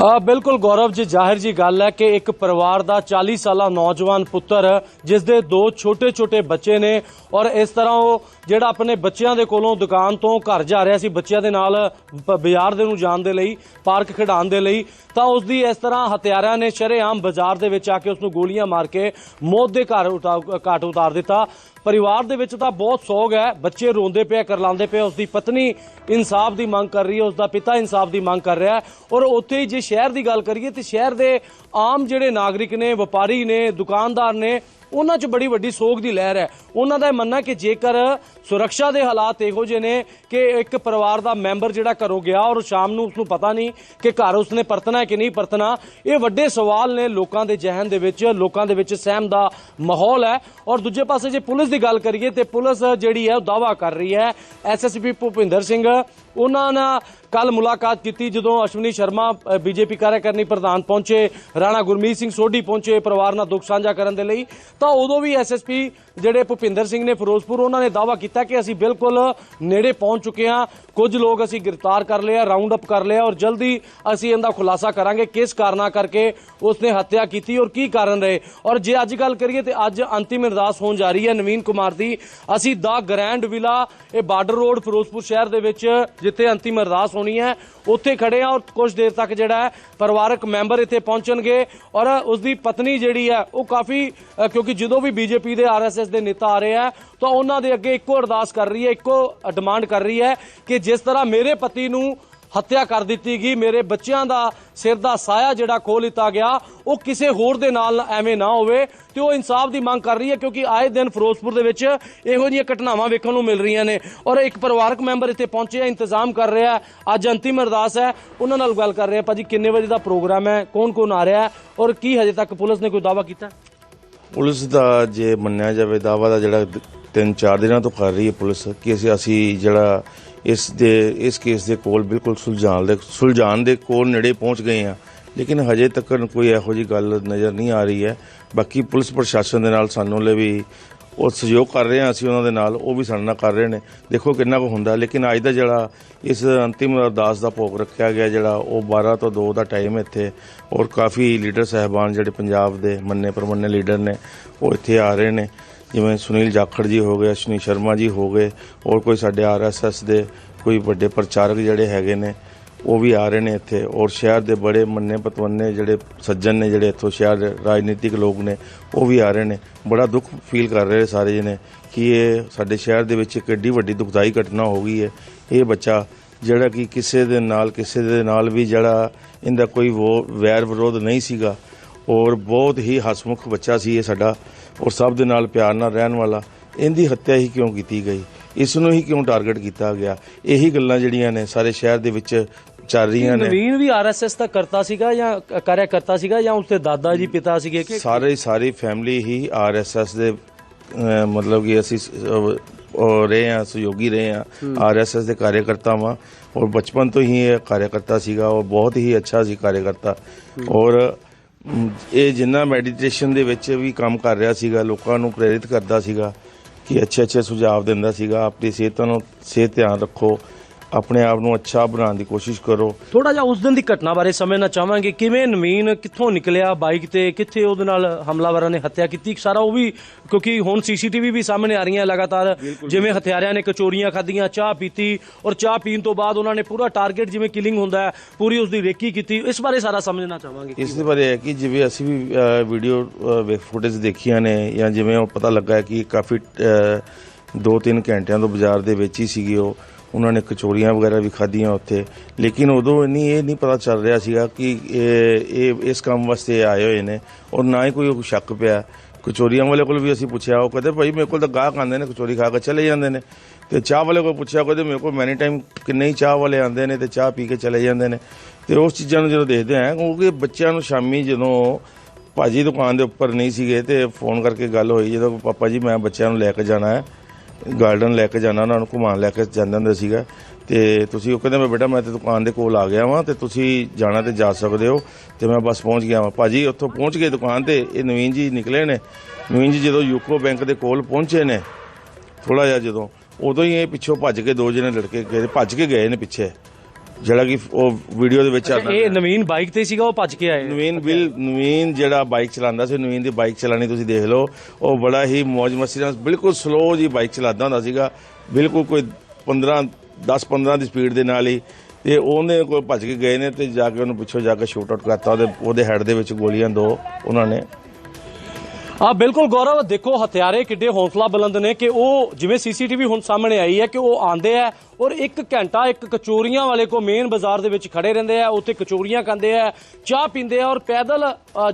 ਆ ਬਿਲਕੁਲ ਗੌਰਵ ਜੀ ਜ਼ਾਹਿਰ ਜੀ ਗੱਲ ਹੈ ਕਿ ਇੱਕ ਪਰਿਵਾਰ ਦਾ 40 ਸਾਲਾ ਨੌਜਵਾਨ ਪੁੱਤਰ ਜਿਸ ਦੇ ਦੋ ਛੋਟੇ-ਛੋਟੇ ਬੱਚੇ ਨੇ ਔਰ ਇਸ ਤਰ੍ਹਾਂ ਉਹ ਜਿਹੜਾ ਆਪਣੇ ਬੱਚਿਆਂ ਦੇ ਕੋਲੋਂ ਦੁਕਾਨ ਤੋਂ ਘਰ ਜਾ ਰਿਹਾ ਸੀ, ਬੱਚਿਆਂ ਦੇ ਨਾਲ ਬ- ਬਾਜ਼ਾਰ ਦੇ ਨੂੰ ਜਾਣ ਦੇ ਲਈ, ਪਾਰਕ ਖਿਡਾਉਣ ਦੇ ਲਈ, ਤਾਂ ਉਸ ਦੀ ਇਸ ਤਰ੍ਹਾਂ ਹਥਿਆਰਾਂ ਨੇ ਸ਼ਰੇਆਮ ਬਾਜ਼ਾਰ ਦੇ ਵਿੱਚ ਆ ਕੇ ਉਸ ਨੂੰ ਗੋਲੀਆਂ ਮਾਰ ਕੇ ਮੌਤ ਦੇ ਘਰ ਉਤਾ- ਘਾਟ ਉਤਾਰ ਦਿੱਤਾ। ਪਰਿਵਾਰ ਦੇ ਵਿੱਚ ਤਾਂ ਬਹੁਤ ਸੋਗ ਹੈ, ਬੱਚੇ ਰੋਂਦੇ ਪਏ, ਕਰਲਾਉਂਦੇ ਪਏ ਉਸ ਦੀ ਪਤਨੀ ਇਨਸਾਫ ਦੀ ਮੰਗ ਕਰ ਰਹੀ ਹੈ ਉਸ ਦਾ ਪਿਤਾ ਇਨਸਾਫ ਦੀ ਮੰਗ ਕਰ ਰਿਹਾ ਹੈ। ਔਰ ਉੱਥੇ ਹੀ ਜੇ ਸ਼ਹਿਰ ਦੀ ਗੱਲ ਕਰੀਏ, ਤੇ ਸ਼ਹਿਰ ਦੇ ਆਮ ਜਿਹੜੇ ਨਾਗਰਿਕ ਨੇ, ਵਪਾਰੀ ਨੇ, ਦੁਕਾਨਦਾਰ ਨੇ ਉਹਨਾਂ 'ਚ ਬੜੀ ਵੱਡੀ ਸੋਗ ਦੀ ਲਹਿਰ ਹੈ। ਉਹਨਾਂ ਦਾ ਇਹ ਮੰਨਣਾ ਕਿ ਜੇਕਰ ਸੁਰੱਖਿਆ ਦੇ ਹਾਲਾਤ ਇਹੋ ਜਿਹੇ ਨੇ ਕਿ ਇੱਕ ਪਰਿਵਾਰ ਦਾ ਮੈਂਬਰ ਜਿਹੜਾ ਘਰੋਂ ਗਿਆ ਔਰ ਸ਼ਾਮ ਨੂੰ ਉਸਨੂੰ ਪਤਾ ਨਹੀਂ ਕਿ ਘਰ ਉਸਨੇ ਪਰਤਣਾ ਕਿ ਨਹੀਂ ਪਰਤਣਾ, ਇਹ ਵੱਡੇ ਸਵਾਲ ਨੇ ਲੋਕਾਂ ਦੇ ਜ਼ਿਹਨ ਦੇ ਵਿੱਚ, ਲੋਕਾਂ ਦੇ ਵਿੱਚ ਸਹਿਮ ਦਾ ਮਾਹੌਲ ਹੈ। ਔਰ ਦੂਜੇ ਪਾਸੇ ਜੇ ਪੁਲਿਸ ਦੀ ਗੱਲ ਕਰੀਏ ਤੇ ਪੁਲਿਸ ਜਿਹੜੀ ਹੈ ਉਹ ਦਾਵਾ ਕਰ ਰਹੀ ਹੈ। ਐਸਐਸਪੀ ਭੁਪਿੰਦਰ ਸਿੰਘ ਉਹਨਾਂ ਨਾਲ ਕੱਲ ਮੁਲਾਕਾਤ ਕੀਤੀ ਜਦੋਂ ਅਸ਼ਵਨੀ ਸ਼ਰਮਾ ਬੀਜੇਪੀ ਕਾਰਜਕਾਰਨੀ ਪ੍ਰਧਾਨ ਪਹੁੰਚੇ, ਰਾਣਾ ਗੁਰਮੀਤ ਸਿੰਘ ਸੋਢੀ ਪਹੁੰਚੇ ਪਰਿਵਾਰ ਨਾਲ ਦੁੱਖ ਸਾਂਝਾ ਕਰਨ ਦੇ ਲਈ। ਤਾਂ ਉਦੋਂ ਵੀ ਐਸਐਸਪੀ ਜਿਹੜੇ ਭੁਪਿੰਦਰ ਸਿੰਘ ਨੇ ਫਿਰੋਜ਼ਪੁਰ, ਉਹਨਾਂ ਨੇ ਦਾਵਾ ਕੀਤਾ ਕਿ ਅਸੀਂ ਬਿਲਕੁਲ ਨੇੜੇ ਪਹੁੰਚ ਚੁੱਕੇ ਹਾਂ। ਕੁਝ ਲੋਕ ਅਸੀਂ ਗ੍ਰਿਫਤਾਰ ਕਰ ਲਿਆ ਰਾਉਂਡ ਅਪ ਕਰ ਲਿਆ ਔਰ ਜਲਦੀ ਅਸੀਂ ਇਹਦਾ ਖੁਲਾਸਾ ਕਰਾਂਗੇ ਕਿਸ ਕਾਰਨਾਂ ਕਰਕੇ ਉਸਨੇ ਹੱਤਿਆ ਕੀਤੀ ਔਰ ਕੀ ਕਾਰਨ ਰਹੇ। ਔਰ ਜੇ ਅੱਜ ਗੱਲ ਕਰੀਏ ਤੇ ਅੱਜ ਅੰਤਿਮ ਅਰਦਾਸ ਹੋਣ ਜਾ ਰਹੀ ਹੈ ਨਵੀਨ ਕੁਮਾਰ ਦੀ। ਅਸੀਂ ਦਾ ਗ੍ਰੈਂਡ ਵਿਲਾ, ਇਹ ਬਾਰਡਰ ਰੋਡ ਫਿਰੋਜ਼ਪੁਰ ਸ਼ਹਿਰ ਦੇ ਵਿੱਚ ਜਿੱਥੇ ਅੰਤਿਮ ਅਰਦਾਸ ਹੋਣੀ ਹੈ, ਉੱਥੇ ਖੜੇ ਆ ਔਰ ਕੁਝ ਦੇਰ ਤੱਕ ਜਿਹੜਾ ਹੈ ਪਰਿਵਾਰਕ ਮੈਂਬਰ ਇੱਥੇ ਪਹੁੰਚਣਗੇ ਔਰ ਉਸ ਦੀ ਪਤਨੀ ਜਿਹੜੀ ਹੈ, ਉਹ ਕਾਫੀ ਕਿਉਂਕਿ ਜਦੋਂ ਵੀ ਬੀਜੇਪੀ ਦੇ ਆਰਐਸਐਸ ਦੇ ਨੇਤਾ ਆ ਰਹੇ ਆ ਤਾਂ ਉਹਨਾਂ ਦੇ ਅੱਗੇ ਇੱਕੋ ਅਰਦਾਸ ਕਰ ਰਹੀ ਹੈ, ਇੱਕੋ ਡਿਮਾਂਡ ਕਰ ਰਹੀ ਹੈ ਕਿ ਜਿਸ ਤਰ੍ਹਾਂ ਮੇਰੇ ਪਤੀ ਨੂੰ ਹੱਤਿਆ ਕਰ ਦਿੱਤੀ ਗਈ। ਮੇਰੇ ਬੱਚਿਆਂ ਦਾ ਸਿਰ ਦਾ ਸਾਇਆ ਜਿਹੜਾ ਖੋਹ ਲਿੱਤਾ ਗਿਆ, ਉਹ ਕਿਸੇ ਹੋਰ ਦੇ ਨਾਲ ਐਵੇਂ ਨਾ ਹੋਵੇ ਤੇ ਉਹ ਇਨਸਾਫ ਦੀ ਮੰਗ ਕਰ ਰਹੀ ਹੈ ਕਿਉਂਕਿ ਆਏ ਦਿਨ ਫਿਰੋਜ਼ਪੁਰ ਦੇ ਵਿੱਚ ਇਹੋ ਜਿਹੀਆਂ ਘਟਨਾਵਾਂ ਵੇਖਣ ਨੂੰ ਮਿਲ ਰਹੀਆਂ ਨੇ। ਔਰ ਇੱਕ ਪਰਿਵਾਰਕ ਮੈਂਬਰ ਇੱਥੇ ਪਹੁੰਚਿਆ, ਇੰਤਜ਼ਾਮ ਕਰ ਰਿਹਾ ਅੱਜ ਅੰਤਿਮ ਅਰਦਾਸ ਹੈ। ਉਹਨਾਂ ਨਾਲ ਗੱਲ ਕਰ ਰਿਹਾ ਹਾਂ ਭਾਜੀ ਕਿੰਨੇ ਵਜੇ ਦਾ ਪ੍ਰੋਗਰਾਮ ਹੈ ਕੌਣ ਕੌਣ ਆ ਰਿਹਾ ਔਰ ਕੀ ਹਜੇ ਤੱਕ ਪੁਲਿਸ ਨੇ ਕੋਈ ਦਾਵਾ ਕੀਤਾ? ਪੁਲਿਸ ਦਾ ਜੇ ਮੰਨਿਆ ਜਾਵੇ ਦਾਵਾ ਦਾ ਜਿਹੜਾ ਤਿੰਨ ਚਾਰ ਦਿਨਾਂ ਤੋਂ ਕਰ ਰਹੀ ਹੈ ਪੁਲਿਸ ਕਿ ਅਸੀਂ ਅਸੀਂ ਜਿਹੜਾ ਇਸ ਦੇ, ਇਸ ਕੇਸ ਦੇ ਕੋਲ ਬਿਲਕੁਲ ਸੁਲਝਾਣ ਦੇ ਸੁਲਝਾਣ ਦੇ ਕੋਲ ਨੇੜੇ ਪਹੁੰਚ ਗਏ ਆ ਲੇਕਿਨ ਹਜੇ ਤੱਕ ਕੋਈ ਇਹੋ ਜੀ ਗੱਲ ਨਜ਼ਰ ਨਹੀਂ ਆ ਰਹੀ ਹੈ। ਬਾਕੀ ਪੁਲਿਸ ਪ੍ਰਸ਼ਾਸਨ ਦੇ ਨਾਲ ਸਾਨੂੰ ਲਈ ਵੀ ਉਹ ਸਹਿਯੋਗ ਕਰ ਰਹੇ ਆ ਅਸੀਂ ਉਹਨਾਂ ਦੇ ਨਾਲ, ਉਹ ਵੀ ਸਾਡੇ ਨਾਲ ਕਰ ਰਹੇ ਨੇ। ਦੇਖੋ ਕਿੰਨਾ ਕੁ ਹੁੰਦਾ, ਲੇਕਿਨ ਅੱਜ ਦਾ ਜਿਹੜਾ ਇਸ ਅੰਤਿਮ ਅਰਦਾਸ ਦਾ ਭੋਗ ਰੱਖਿਆ ਗਿਆ ਜਿਹੜਾ, ਉਹ 12 ਤੋਂ 2 ਦਾ ਟਾਈਮ ਇੱਥੇ। ਔਰ ਕਾਫੀ ਲੀਡਰ ਸਹਿਬਾਨ ਜਿਹੜੇ ਪੰਜਾਬ ਦੇ ਮੰਨੇ ਪ੍ਰਮੰਨੇ ਲੀਡਰ ਨੇ, ਉਹ ਇੱਥੇ ਆ ਰਹੇ ਨੇ। ਜਿਵੇਂ ਸੁਨੀਲ ਜਾਖੜ ਜੀ ਹੋ ਗਏ, ਅਸ਼ਨੀ ਸ਼ਰਮਾ ਜੀ ਹੋ ਗਏ ਔਰ ਕੋਈ ਸਾਡੇ ਆਰਐਸਐਸ ਦੇ ਕੋਈ ਵੱਡੇ ਪ੍ਰਚਾਰਕ ਜਿਹੜੇ ਹੈਗੇ ਨੇ, ਉਹ ਵੀ ਆ ਰਹੇ ਨੇ ਇੱਥੇ। ਔਰ ਸ਼ਹਿਰ ਦੇ ਬੜੇ ਮੰਨੇ ਪਤਵੰਨੇ ਜਿਹੜੇ ਸੱਜਣ ਨੇ ਜਿਹੜੇ ਇੱਥੋਂ ਸ਼ਹਿਰ ਦੇ ਰਾਜਨੀਤਿਕ ਲੋਕ ਨੇ, ਉਹ ਵੀ ਆ ਰਹੇ ਨੇ। ਬੜਾ ਦੁੱਖ ਫੀਲ ਕਰ ਰਹੇ ਨੇ ਸਾਰੇ ਜਣੇ ਕਿ ਇਹ ਸਾਡੇ ਸ਼ਹਿਰ ਦੇ ਵਿੱਚ ਇੱਕ ਏਡੀ ਵੱਡੀ ਦੁਖਦਾਈ ਘਟਨਾ ਹੋ ਗਈ ਹੈ। ਇਹ ਬੱਚਾ ਜਿਹੜਾ ਕਿ ਕਿਸੇ ਦੇ ਨਾਲ, ਕਿਸੇ ਦੇ ਨਾਲ ਵੀ ਜਿਹੜਾ ਇਹਦਾ ਕੋਈ ਵੋ, ਵੈਰ ਵਿਰੋਧ ਨਹੀਂ ਸੀਗਾ। ਔਰ ਬਹੁਤ ਹੀ ਹਸਮੁਖ ਬੱਚਾ ਸੀ ਇਹ ਸਾਡਾ। ਔਰ ਸਭ ਦੇ ਨਾਲ ਪਿਆਰ ਨਾਲ ਰਹਿਣ ਵਾਲਾ ਇਹਦੀ ਹੱਤਿਆ ਹੀ ਕਿਉਂ ਕੀਤੀ ਗਈ? ਇਸ ਨੂੰ ਹੀ ਕਿਉਂ ਟਾਰਗੇਟ ਕੀਤਾ ਗਿਆ? ਇਹੀ ਗੱਲਾਂ ਜਿਹੜੀਆਂ ਨੇ ਸਾਰੇ ਸ਼ਹਿਰ ਦੇ ਵਿੱਚ ਚੱਲ ਰਹੀਆਂ ਨੇ। ਨਵੀਨ ਵੀ ਆਰਐਸਐਸ ਦਾ ਕਰਤਾ ਸੀਗਾ ਜਾਂ ਕਾਰਿਆ ਕਰਤਾ ਸੀਗਾ ਜਾਂ ਉਸਦੇ ਦਾਦਾ ਜੀ ਪਿਤਾ ਸੀਗੇ ਕਿ ਸਾਰੇ ਸਾਰੀ ਫੈਮਿਲੀ ਹੀ ਆਰਐਸਐਸ ਦੇ ਮਤਲਬ ਕਿ ਅਸੀਂ ਰਹੇ ਆ ਸਹਿਯੋਗੀ ਰਹੇ ਆ ਆਰਐਸਐਸ ਦੇ ਕਾਰਜਕਰਤਾ ਵਾਂ। ਔਰ ਬਚਪਨ ਤੋਂ ਹੀ ਇਹ ਕਾਰਜਕਰਤਾ ਸੀਗਾ। ਉਹ ਬਹੁਤ ਹੀ ਅੱਛਾ ਸੀ ਕਾਰਜਕਰਤਾ ਔਰ ਇਹ ਜਿੰਨਾ ਮੈਡੀਟੇਸ਼ਨ ਦੇ ਵਿੱਚ ਵੀ ਕੰਮ ਕਰ ਰਿਹਾ ਸੀਗਾ, ਲੋਕਾਂ ਨੂੰ ਪ੍ਰੇਰਿਤ ਕਰਦਾ ਸੀਗਾ ਕਿ ਅੱਛੇ ਅੱਛੇ ਸੁਝਾਅ ਦਿੰਦਾ ਸੀਗਾ, ਆਪਣੀ ਸਿਹਤ ਨੂੰ, ਸਿਹਤ ਧਿਆਨ ਰੱਖੋ। ਆਪਣੇ ਆਪ ਨੂੰ ਅੱਛਾ ਬਣਾਉਣ ਦੀ ਕੋਸ਼ਿਸ਼ ਕਰੋ। ਥੋੜਾ ਜਿਹਾ ਉਸ ਦਿਨ ਦੀ ਘਟਨਾ ਬਾਰੇ ਸਮਝਣਾ ਚਾਹਾਂਗੇ। ਕਿਵੇਂ ਨਵੀਨ ਕਿੱਥੋਂ ਨਿਕਲਿਆ ਬਾਈਕ ਤੇ? ਕਿੱਥੇ ਉਹਦੇ ਨਾਲ ਹਮਲਾਵਰਾਂ ਨੇ ਹੱਤਿਆ ਕੀਤੀ? ਸਾਰਾ ਉਹ ਵੀ ਕਿਉਂਕਿ ਹੁਣ ਸੀਸੀਟੀਵੀ ਵੀ ਸਾਹਮਣੇ ਆ ਰਹੀਆਂ ਲਗਾਤਾਰ। ਜਿਵੇਂ ਹਥਿਆਰਿਆਂ ਨੇ ਕਚੋਰੀਆਂ ਖਾਧੀਆਂ ਚਾਹ ਪੀਤੀ ਔਰ ਚਾਹ ਪੀਣ ਤੋਂ ਬਾਅਦ ਉਹਨਾਂ ਨੇ ਪੂਰਾ ਟਾਰਗੇਟ ਜਿਵੇਂ ਕਿਲਿੰਗ ਹੁੰਦਾ ਹੈ ਪੂਰੀ ਉਸ ਦੀ ਰੇਕੀ ਕੀਤੀ। ਇਸ ਬਾਰੇ ਸਾਰਾ ਸਮਝਣਾ ਚਾਹਾਂਗੇ। ਇਸ ਦੇ ਬਾਰੇ ਹੈ ਕਿ ਜਿਵੇਂ ਅਸੀਂ ਵੀ ਵੀਡੀਓ ਫੁਟੇਜ ਦੇਖੀਆਂ ਨੇ ਜਾਂ ਜਿਵੇਂ ਉਹ ਪਤਾ ਲੱਗਾ ਕਿ ਕਾਫੀ 2-3 ਘੰਟਿਆਂ ਤੋਂ ਬਾਜ਼ਾਰ ਦੇ ਵਿੱਚ ਹੀ ਸੀਗੀ ਉਹ। ਉਹਨਾਂ ਨੇ ਕਚੋਰੀਆਂ ਵਗੈਰਾ ਵੀ ਖਾਧੀਆਂ ਉੱਥੇ। ਲੇਕਿਨ ਉਦੋਂ ਇੰਨੀ ਇਹ ਨਹੀਂ ਪਤਾ ਚੱਲ ਰਿਹਾ ਸੀਗਾ ਕਿ ਇਹ ਇਹ, ਇਸ ਕੰਮ ਵਾਸਤੇ ਆਏ ਹੋਏ ਨੇ। ਔਰ ਨਾ ਹੀ ਕੋਈ ਸ਼ੱਕ ਪਿਆ। ਕਚੋਰੀਆਂ ਵਾਲੇ ਕੋਲ ਵੀ ਅਸੀਂ ਪੁੱਛਿਆ, ਉਹ ਕਹਿੰਦੇ, ਭਾਈ, ਮੇਰੇ ਕੋਲ ਤਾਂ ਗਾਹਕ ਆਉਂਦੇ ਨੇ, ਕਚੋਰੀ ਖਾ ਕੇ ਚਲੇ ਜਾਂਦੇ ਨੇ। ਤੇ ਚਾਹ ਵਾਲੇ ਕੋਲ ਪੁੱਛਿਆ, ਕਹਿੰਦੇ, ਮੇਰੇ ਕੋਲ ਮੈਨੀ ਟਾਈਮ ਕਿੰਨੇ ਹੀ ਚਾਹ ਵਾਲੇ ਆਉਂਦੇ ਨੇ ਤੇ ਚਾਹ ਪੀ ਕੇ ਚਲੇ ਜਾਂਦੇ ਨੇ। ਤੇ ਉਸ ਚੀਜ਼ਾਂ ਨੂੰ ਜਦੋਂ ਦੇਖਦੇ ਆ ਕਿਉਂਕਿ ਬੱਚਿਆਂ ਨੂੰ ਸ਼ਾਮੀ ਜਦੋਂ ਭਾਜੀ ਦੁਕਾਨ ਦੇ ਉੱਪਰ ਨਹੀਂ ਸੀਗੇ ਤੇ ਫੋਨ ਕਰਕੇ ਗੱਲ ਹੋਈ, ਜਦੋਂ ਪਾਪਾ ਜੀ, ਮੈਂ ਬੱਚਿਆਂ ਨੂੰ ਲੈ ਕੇ ਜਾਣਾ ਹੈ। ਗਾਰਡਨ ਲੈ ਕੇ ਜਾਣਾ, ਉਹਨਾਂ ਨੂੰ ਘੁਮਾਉਣ ਲੈ ਕੇ ਜਾਂਦਾ ਹੁੰਦਾ ਸੀਗਾ। ਤੇ ਤੁਸੀਂ ਉਹ ਕਹਿੰਦੇ, ਮੈਂ ਬੇਟਾ, ਮੈਂ ਤੇ ਦੁਕਾਨ ਦੇ ਕੋਲ ਆ ਗਿਆ ਵਾਂ ਤੇ ਤੁਸੀਂ ਜਾਣਾ ਤੇ ਜਾ ਸਕਦੇ ਹੋ। ਤੇ ਮੈਂ ਬਸ ਪਹੁੰਚ ਗਿਆ ਵਾਂ। ਭਾਜੀ, ਉੱਥੋਂ ਪਹੁੰਚ ਗਏ ਦੁਕਾਨ ਤੇ, ਇਹ ਨਵੀਨ ਜੀ ਨਿਕਲੇ ਨੇ। ਨਵੀਨ ਜੀ ਜਦੋਂ ਯੂਕੋ ਬੈਂਕ ਦੇ ਕੋਲ ਪਹੁੰਚੇ ਨੇ ਥੋੜਾ ਜਿਹਾ ਜਦੋਂ, ਉਦੋਂ ਹੀ ਇਹ ਪਿੱਛੋਂ ਭੱਜ ਕੇ ਦੋ ਜਣੇ ਲੜਕੇ ਗਏ, ਭੱਜ ਕੇ ਗਏ ਨੇ ਪਿੱਛੇ। ਜਿਹੜਾ ਕਿ ਉਹ ਵੀਡੀਓ ਦੇ ਵਿੱਚ ਆਉਂਦਾ ਇਹ ਨਵੀਨ ਬਾਈਕ ਤੇ ਸੀਗਾ ਉਹ ਭੱਜ ਕੇ ਆਏ। ਨਵੀਨ ਬਿਲ ਨਵੀਨ ਜਿਹੜਾ ਬਾਈਕ ਚਲਾਉਂਦਾ ਸੀ ਨਵੀਨ ਦੀ ਬਾਈਕ ਚਲਾਣੀ ਤੁਸੀਂ ਦੇਖ ਲਓ ਉਹ ਬੜਾ ਹੀ ਮौज ਮਸਤੀ ਨਾਲ ਬਿਲਕੁਲ ਸਲੋ ਜੀ ਬਾਈਕ ਚਲਾਉਂਦਾ ਹੁੰਦਾ ਸੀਗਾ ਬਿਲਕੁਲ ਕੋਈ 15 10 15 ਦੀ ਸਪੀਡ ਦੇ ਨਾਲ ਹੀ ਤੇ ਉਹਨੇ ਕੋਈ ਭੱਜ ਕੇ ਗਏ ਨੇ ਤੇ ਜਾ ਕੇ ਉਹਨੂੰ ਪਿੱਛੋਂ ਜਾ ਕੇ ਸ਼ੂਟ ਆਊਟ ਕਰਤਾ ਉਹਦੇ ਉਹਦੇ ਹੈਡ ਦੇ ਵਿੱਚ ਗੋਲੀਆਂ ਦੋ ਉਹਨਾਂ ਨੇ। ਆ ਬਿਲਕੁਲ ਗੌਰਵ ਦੇਖੋ ਹਥਿਆਰੇ ਕਿੱਡੇ ਹੌਸਲਾ ਬੁਲੰਦ ਨੇ ਕਿ ਉਹ ਜਿਵੇਂ ਸੀਸੀਟੀਵੀ ਹੁਣ ਸਾਹਮਣੇ ਆਈ ਹੈ ਕਿ ਉਹ ਆਂਦੇ ਆ ਔਰ ਇੱਕ ਘੰਟਾ ਇੱਕ ਕਚੋਰੀਆਂ ਵਾਲੇ ਕੋ ਮੇਨ ਬਾਜ਼ਾਰ ਦੇ ਵਿੱਚ ਖੜੇ ਰਹਿੰਦੇ ਆ ਉੱਥੇ ਕਚੋਰੀਆਂ ਖਾਂਦੇ ਆ ਚਾਹ ਪੀਂਦੇ ਆ ਔਰ ਪੈਦਲ